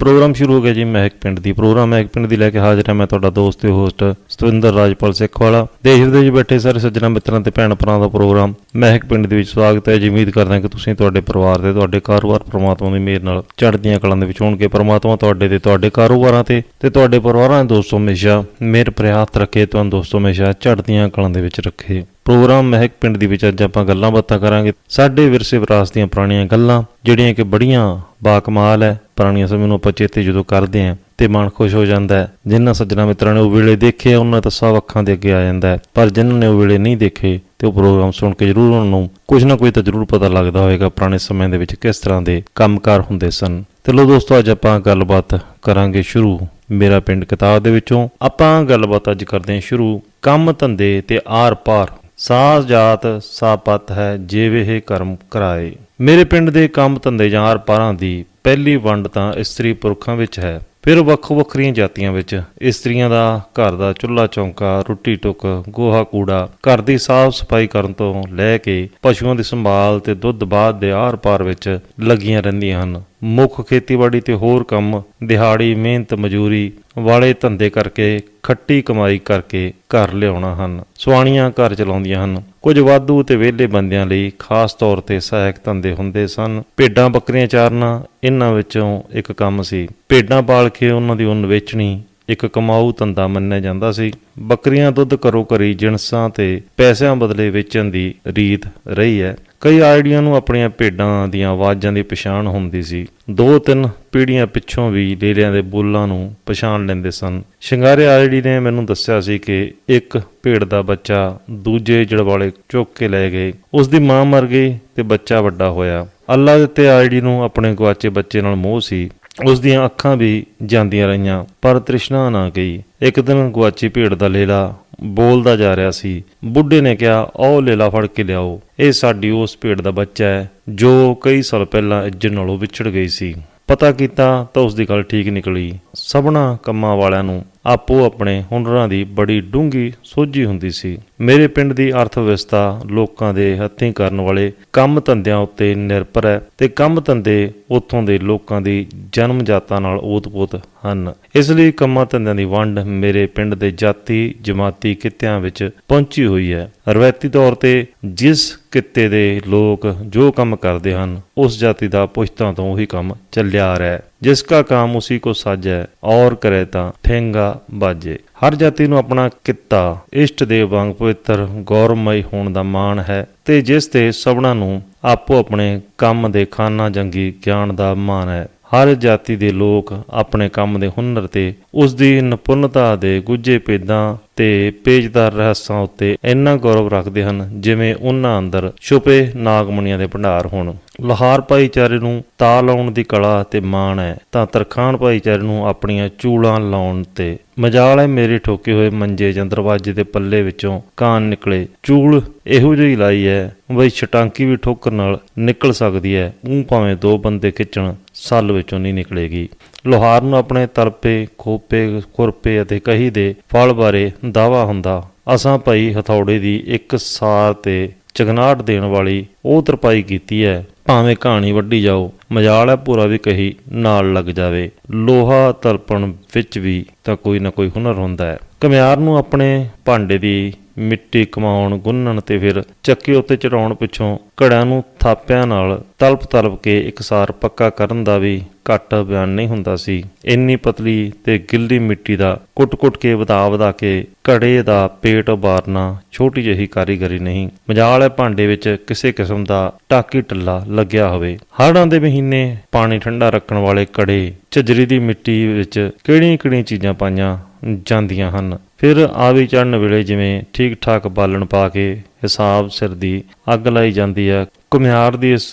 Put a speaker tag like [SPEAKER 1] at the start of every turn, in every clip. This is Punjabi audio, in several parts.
[SPEAKER 1] ਪ੍ਰੋਗਰਾਮ ਸ਼ੁਰੂ ਹੋ ਗਿਆ ਜੀ ਮਹਿਕ ਪਿੰਡ ਦੀ। ਪ੍ਰੋਗਰਾਮ ਮਹਿਕ ਪਿੰਡ ਦੀ ਲੈ ਕੇ ਹਾਜ਼ਰ ਹਾਂ ਮੈਂ ਤੁਹਾਡਾ ਦੋਸਤ ਤੇ ਹੋਸਟ ਸਤਵਿੰਦਰ ਰਾਜਪਾਲ ਸਿੱਖ ਵਾਲਾ। ਦੇਸ਼ ਵਿਦੇਸ਼ ਬੈਠੇ ਸਾਰੇ ਸੱਜਣਾ ਮਿੱਤਰਾਂ ਤੇ ਭੈਣ ਭਰਾਵਾਂ ਦਾ ਪ੍ਰੋਗਰਾਮ ਮਹਿਕ ਪਿੰਡ ਦੇ ਵਿੱਚ ਸਵਾਗਤ ਹੈ। ਜੀ, ਉਮੀਦ ਕਰਦਾ ਹਾਂ ਕਿ ਤੁਸੀਂ ਤੁਹਾਡੇ ਪਰਿਵਾਰ ਤੇ, ਤੁਹਾਡੇ ਕਾਰੋਬਾਰ ਪ੍ਰਮਾਤਮਾ ਦੀ ਮਿਹਰ ਨਾਲ ਚੜ੍ਹਦੀਆਂ ਕਲਾਂ ਦੇ ਵਿੱਚ ਹੋਣਗੇ। ਪ੍ਰਮਾਤਮਾ ਤੁਹਾਡੇ ਤੇ, ਤੁਹਾਡੇ ਕਾਰੋਬਾਰਾਂ ਤੇ ਤੇ ਤੁਹਾਡੇ ਪਰਿਵਾਰਾਂ ਦੇ ਦੋਸਤੋ ਹਮੇਸ਼ਾ ਮਿਹਰ ਪ੍ਰਿਆਤ ਰੱਖੇ, ਤੁਹਾਨੂੰ ਦੋਸਤੋ ਹਮੇਸ਼ਾ ਚੜ੍ਹਦੀਆਂ ਕਲਾਂ ਦੇ ਵਿੱਚ ਰੱਖੇ। ਪ੍ਰੋਗਰਾਮ ਮਹਿਕ ਪਿੰਡ ਦੇ ਵਿੱਚ ਅੱਜ ਆਪਾਂ ਗੱਲਾਂ ਬਾਤਾਂ ਕਰਾਂਗੇ। ਸਾਡੇ ਵਿਰਸੇ ਵਿਰਾਸਤ ਦੀਆਂ ਪੁਰਾਣੀਆਂ ਗੱਲਾਂ, ਜਿਹੜੀਆਂ ਕਿ ਬੜੀਆਂ ਬਾਕਮਾਲ ਹੈ। ਪੁਰਾਣੀਆਂ ਸਮੇਂ ਨੂੰ ਆਪਾਂ ਚੇਤੇ ਜਦੋਂ ਕਰਦੇ ਆਂ ਤੇ ਮਨ ਖੁਸ਼ ਹੋ ਜਾਂਦਾ ਹੈ। ਜਿਨ੍ਹਾਂ ਸੱਜਣਾ ਮਿੱਤਰਾਂ ਨੇ ਉਹ ਵੇਲੇ ਦੇਖੇ, ਉਹਨਾਂ ਤਾਂ ਸਭ ਅੱਖਾਂ ਦੇ ਅੱਗੇ ਆ ਜਾਂਦਾ ਹੈ। ਪਰ ਜਿਨ੍ਹਾਂ ਨੇ ਉਹ ਵੇਲੇ ਨਹੀਂ ਦੇਖੇ ਤੇ ਉਹ ਪ੍ਰੋਗਰਾਮ ਸੁਣ ਕੇ ਜ਼ਰੂਰ ਉਹਨਾਂ ਨੂੰ ਕੁਝ ਨਾ ਕੁਝ ਤਾਂ ਜ਼ਰੂਰ ਪਤਾ ਲੱਗਦਾ ਹੋਵੇਗਾ ਪੁਰਾਣੇ ਸਮੇਂ ਦੇ ਵਿੱਚ ਕਿਸ ਤਰ੍ਹਾਂ ਦੇ ਕੰਮਕਾਰ ਹੁੰਦੇ ਸਨ। ਤੇ ਲੋ ਦੋਸਤੋ, ਅੱਜ ਆਪਾਂ ਗੱਲਬਾਤ ਕਰਾਂਗੇ ਸ਼ੁਰੂ। ਮੇਰਾ ਪਿੰਡ ਕਿਤਾਬ ਦੇ ਵਿੱਚੋਂ ਆਪਾਂ ਗੱਲਬਾਤ ਅੱਜ ਕਰਦੇ ਹਾਂ ਸ਼ੁਰੂ। ਕੰਮ ਧੰਦੇ ਤੇ ਆਰ ਪਾਰ। ਪਾਰ ਜਾਤ ਸਾਪਤ ਹੈ, ਜਿਵੇਂ ਕਰਮ ਕਰਾਏ। ਮੇਰੇ ਪਿੰਡ ਦੇ ਕੰਮ ਧੰਦੇ ਜਾਂ ਆਰ ਪਾਰਾਂ ਦੀ ਪਹਿਲੀ ਵੰਡ ਤਾਂ ਇਸਤਰੀ ਪੁਰਖਾਂ ਵਿੱਚ ਹੈ। ਫਿਰ ਵੱਖੋ ਵੱਖਰੀਆਂ ਜਾਤੀਆਂ ਵਿੱਚ ਇਸਤਰੀਆਂ ਦਾ ਘਰ ਦਾ ਚੁੱਲ੍ਹਾ ਚੌਂਕਾ, ਰੋਟੀ ਟੁੱਕ, ਗੋਹਾ ਕੂੜਾ, ਘਰ ਦੀ ਸਾਫ਼ ਸਫ਼ਾਈ ਕਰਨ ਤੋਂ ਲੈ ਕੇ ਪਸ਼ੂਆਂ ਦੀ ਸੰਭਾਲ ਤੇ ਦੁੱਧ ਬਾਅਦ ਦੇ ਆਰ ਪਾਰ ਵਿੱਚ ਲੱਗੀਆਂ ਰਹਿੰਦੀਆਂ ਹਨ। ਮੁੱਖ ਖੇਤੀਬਾੜੀ ਤੇ ਹੋਰ ਕੰਮ, ਦਿਹਾੜੀ, ਮਿਹਨਤ, ਮਜ਼ਦੂਰੀ ਵਾਲੇ ਧੰਦੇ ਕਰਕੇ, ਖੱਟੀ ਕਮਾਈ ਕਰਕੇ ਘਰ ਲਿਆਉਣਾ ਹਨ। ਸੁਆਣੀਆਂ ਘਰ ਚਲਾਉਂਦੀਆਂ ਹਨ। ਕੁਝ ਵਾਧੂ ਤੇ ਵਿਹਲੇ ਬੰਦਿਆਂ ਲਈ ਖਾਸ ਤੌਰ ਤੇ ਸਹਾਇਕ ਧੰਦੇ ਹੁੰਦੇ ਸਨ। ਭੇਡਾਂ ਬੱਕਰੀਆਂ ਚਾਰਨਾ, ਇਹਨਾਂ ਵਿੱਚੋਂ ਇੱਕ ਕੰਮ ਸੀ। ਭੇਡਾਂ ਪਾਲ ਕੇ ਉਹਨਾਂ ਦੀ ਉੱਨ ਵੇਚਣੀ ਇੱਕ ਕਮਾਊ ਧੰਦਾ ਮੰਨਿਆ ਜਾਂਦਾ ਸੀ। ਬੱਕਰੀਆਂ ਦੁੱਧ ਘਰੋ ਘਰੀ ਜਿਣਸਾਂ ਤੇ ਪੈਸਿਆਂ ਬਦਲੇ ਵੇਚਣ ਦੀ ਰੀਤ ਰਹੀ ਹੈ। ਕਈ ਆਈਡੀਆਂ ਨੂੰ ਆਪਣੀਆਂ ਭੇਡਾਂ ਦੀਆਂ ਆਵਾਜ਼ਾਂ ਦੀ ਪਛਾਣ ਹੁੰਦੀ ਸੀ। ਦੋ ਤਿੰਨ ਪੀੜ੍ਹੀਆਂ ਪਿੱਛੋਂ ਵੀ ਲੇਲਿਆਂ ਦੇ ਬੋਲਾਂ ਨੂੰ ਪਛਾਣ ਲੈਂਦੇ ਸਨ। ਸ਼ਿੰਗਾਰੇ ਆਈਡੀ ਨੇ ਮੈਨੂੰ ਦੱਸਿਆ ਸੀ ਕਿ ਇੱਕ ਭੇਡ ਦਾ ਬੱਚਾ ਦੂਜੇ ਜੜਵਾਲੇ ਚੁੱਕ ਕੇ ਲੈ ਗਏ। ਉਸ ਦੀ ਮਾਂ ਮਰ ਗਈ ਤੇ ਬੱਚਾ ਵੱਡਾ ਹੋਇਆ। ਅੱਲਾ ਦਿੱਤੇ ਆਈਡੀ ਨੂੰ ਆਪਣੇ ਗਵਾਚੇ ਬੱਚੇ ਨਾਲ ਮੋਹ ਸੀ। ਉਸ ਦੀਆਂ ਅੱਖਾਂ ਵੀ ਜਾਂਦੀਆਂ ਰਹੀਆਂ, ਪਰ ਤ੍ਰਿਸ਼ਨਾ ਨਾ ਗਈ। ਇੱਕ ਦਿਨ ਗੁਆਚੀ ਭੇਡ ਦਾ ਲੇਲਾ ਬੋਲਦਾ ਜਾ ਰਿਹਾ ਸੀ, ਬੁੱਢੇ ਨੇ ਕਿਹਾ, ਆਓ ਲੇਲਾ ਫੜ ਕੇ ਲਿਆਓ। ਇਹ ਸਾਡੀ ਉਸ ਭੇਡ ਦਾ ਬੱਚਾ ਹੈ, ਜੋ ਕਈ ਸਾਲ ਪਹਿਲਾਂ ਇੱਜਣ ਨਾਲੋਂ ਵਿਛੜ ਗਈ ਸੀ। ਪਤਾ ਕੀਤਾ ਤਾਂ ਉਸ ਦੀ ਗੱਲ ਠੀਕ ਨਿਕਲੀ। ਸਭਨਾ ਕੰਮਾਂ ਵਾਲਿਆਂ ਨੂੰ ਆਪੋ ਆਪਣੇ ਹੁਨਰਾਂ ਦੀ ਬੜੀ ਡੂੰਗੀ ਸੋਝੀ ਹੁੰਦੀ ਸੀ। ਮੇਰੇ ਪਿੰਡ ਦੀ ਅਰਥ ਵਿਵਸਥਾ ਲੋਕਾਂ ਦੇ ਹੱਥੀਂ ਕਰਨ ਵਾਲੇ ਕੰਮ ਧੰਦਿਆਂ ਉੱਤੇ ਨਿਰਭਰ ਹੈ ਤੇ ਕੰਮ ਧੰਦੇ ਉੱਥੋਂ ਦੇ ਲੋਕਾਂ ਦੀ ਜਨਮ ਜਾਤਾਂ ਨਾਲ ਓਤਪੋਤ ਹਨ। ਇਸ ਲਈ ਕੰਮਾਂ ਧੰਦਿਆਂ ਦੀ ਵੰਡ ਮੇਰੇ ਪਿੰਡ ਦੇ ਜਾਤੀ ਜਮਾਤੀ ਕਿੱਤਿਆਂ ਵਿੱਚ ਪਹੁੰਚੀ ਹੋਈ ਹੈ। ਰਵਾਇਤੀ ਤੌਰ ਤੇ ਜਿਸ ਕਿੱਤੇ ਦੇ ਲੋਕ ਜੋ ਕੰਮ ਕਰਦੇ ਹਨ, ਉਸ ਜਾਤੀ ਦਾ ਪੁਸ਼ਤਾਂ ਤੋਂ ਉਹੀ ਕੰਮ ਚੱਲਿਆ ਆ ਰਿਹਾ ਹੈ। ਜਿਸ ਕਾ ਕਾਮ ਉਸੀ ਕੋ ਸਾਜੈ, ਔਰ ਕਰੇ ਤਾਂ ਠੇਂਗਾ ਬਾਜੇ। ਹਰ ਜਾਤੀ ਨੂੰ ਆਪਣਾ ਕਿੱਤਾ, ਇਸ਼ਟ ਦੇ ਵਾਂਗ ਪਵਿੱਤਰ, ਗੌਰਵਮਈ ਹੋਣ ਦਾ ਮਾਣ ਹੈ, ਤੇ ਜਿਸ ਤੇ ਸਭਨਾਂ ਨੂੰ ਆਪੋ ਆਪਣੇ ਕੰਮ ਦੇ ਖਾਨਾ ਜੰਗੀ ਗਿਆਨ ਦਾ ਮਾਣ ਹੈ। ਹਰ ਜਾਤੀ ਦੇ ਲੋਕ ਆਪਣੇ ਕੰਮ ਦੇ ਹੁਨਰ ਤੇ ਉਸ ਦੀ ਨਿਪੁੰਨਤਾ ਦੇ ਗੁੱਝੇ ਪੇਦਾਂ ਤੇ ਪੇਜਦਾਰ ਰਹੱਸਾਂ ਉੱਤੇ ਇੰਨਾ ਗੌਰਵ ਰੱਖਦੇ ਹਨ, ਜਿਵੇਂ ਉਹਨਾਂ ਅੰਦਰ ਛੁਪੇ ਨਾਗਮਣੀਆਂ ਦੇ ਭੰਡਾਰ ਹੋਣ। ਲੋਹਾਰ ਭਾਈਚਾਰੇ ਨੂੰ ਤਾ ਲਾਉਣ ਦੀ ਕਲਾ ਤੇ ਮਾਣ ਹੈ, ਤਾਂ ਤਰਖਾਣ ਭਾਈਚਾਰੇ ਨੂੰ ਆਪਣੀਆਂ ਚੂਲਾਂ ਲਾਉਣ ਤੇ ਮਜਾਲ ਹੈ, ਮੇਰੇ ਠੋਕੇ ਹੋਏ ਮੰਜੇ ਜਾਂ ਦਰਵਾਜ਼ੇ ਦੇ ਪੱਲੇ ਵਿੱਚੋਂ ਕਾਨ ਨਿਕਲੇ। ਚੂਲ ਇਹੋ ਜਿਹੀ ਲਾਈ ਹੈ, ਬਈ ਛਟਾਂਕੀ ਵੀ ਠੋਕਰ ਨਾਲ ਨਿਕਲ ਸਕਦੀ ਹੈ ਉਹ ਭਾਵੇਂ ਦੋ ਬੰਦੇ ਖਿੱਚਣ। ਸੱਲ ਵਿੱਚੋਂ ਨਹੀਂ ਨਿਕਲੇਗੀ। ਲੋਹਾਰ ਨੂੰ ਆਪਣੇ ਤਲਪੇ, ਖੋਪੇ, ਖੁਰਪੇ ਅਤੇ ਕਹੀ ਦੇ ਫਲ ਬਾਰੇ ਦਾਵਾ ਹੁੰਦਾ, ਅਸਾਂ ਭਾਈ ਹਥੌੜੇ ਦੀ ਇੱਕ ਸਾਰ ਤੇ ਚਗਨਾਟ ਦੇਣ ਵਾਲੀ ਉਹ ਤਰਪਾਈ ਕੀਤੀ ਹੈ ਭਾਵੇਂ ਕਹਾਣੀ ਵੱਡੀ ਜਾਓ, ਮਜਾਲ ਹੈ ਪੂਰਾ ਵੀ ਕਹੀ ਨਾਲ ਲੱਗ ਜਾਵੇ। ਲੋਹਾ ਤਲਪਣ ਵਿੱਚ ਵੀ ਤਾਂ ਕੋਈ ਨਾ ਕੋਈ ਹੁਨਰ ਹੁੰਦਾ ਹੈ ਕਮਿਆਰ ਨੂੰ ਆਪਣੇ ਭਾਂਡੇ ਦੀ ਮਿੱਟੀ ਕਮਾਉਣ, ਗੁੰਨਣ ਤੇ ਫਿਰ ਚੱਕੇ ਉੱਤੇ ਚੜਾਉਣ ਪਿੱਛੋਂ ਘੜਿਆਂ ਨੂੰ ਥਾਪਿਆਂ ਨਾਲ ਤਲਪ ਤਲਪ ਕੇ ਇਕਸਾਰ ਪੱਕਾ ਕਰਨ ਦਾ ਵੀ ਘੱਟ ਬਿਆਨ ਨਹੀਂ ਹੁੰਦਾ ਸੀ। ਇੰਨੀ ਪਤਲੀ ਤੇ ਗਿੱਲੀ ਮਿੱਟੀ ਦਾ ਕੁੱਟ-ਕੁੱਟ ਕੇ ਵਧਾ ਵਧਾ ਕੇ ਘੜੇ ਦਾ ਪੇਟ ਉਬਾਰਨਾ ਛੋਟੀ ਜਿਹੀ ਕਾਰੀਗਰੀ ਨਹੀਂ। ਮਜਾਲ ਹੈ ਭਾਂਡੇ ਵਿੱਚ ਕਿਸੇ ਕਿਸਮ ਦਾ ਟਾਕੀ ਟੱਲਾ ਲੱਗਿਆ ਹੋਵੇ। ਹੜ੍ਹਾਂ ਦੇ ਮਹੀਨੇ ਪਾਣੀ ਠੰਡਾ ਰੱਖਣ ਵਾਲੇ ਘੜੇ, ਝਜਰੀ ਦੀ ਮਿੱਟੀ ਵਿੱਚ ਕਿਹੜੀਆਂ-ਕਿਹੜੀਆਂ ਚੀਜ਼ਾਂ ਪਾਈਆਂ ਜਾਂਦੀਆਂ ਹਨ? ਫਿਰ ਆਵੀ ਚੜਨ ਵੇਲੇ ਜਿਵੇਂ ਠੀਕ ਠਾਕ ਬਾਲਣ ਪਾ ਕੇ ਹਿਸਾਬ ਸਿਰ ਦੀ ਅੱਗ ਲਾਈ ਜਾਂਦੀ ਹੈ ਕੁਮਿਆਰ ਦੀ ਇਸ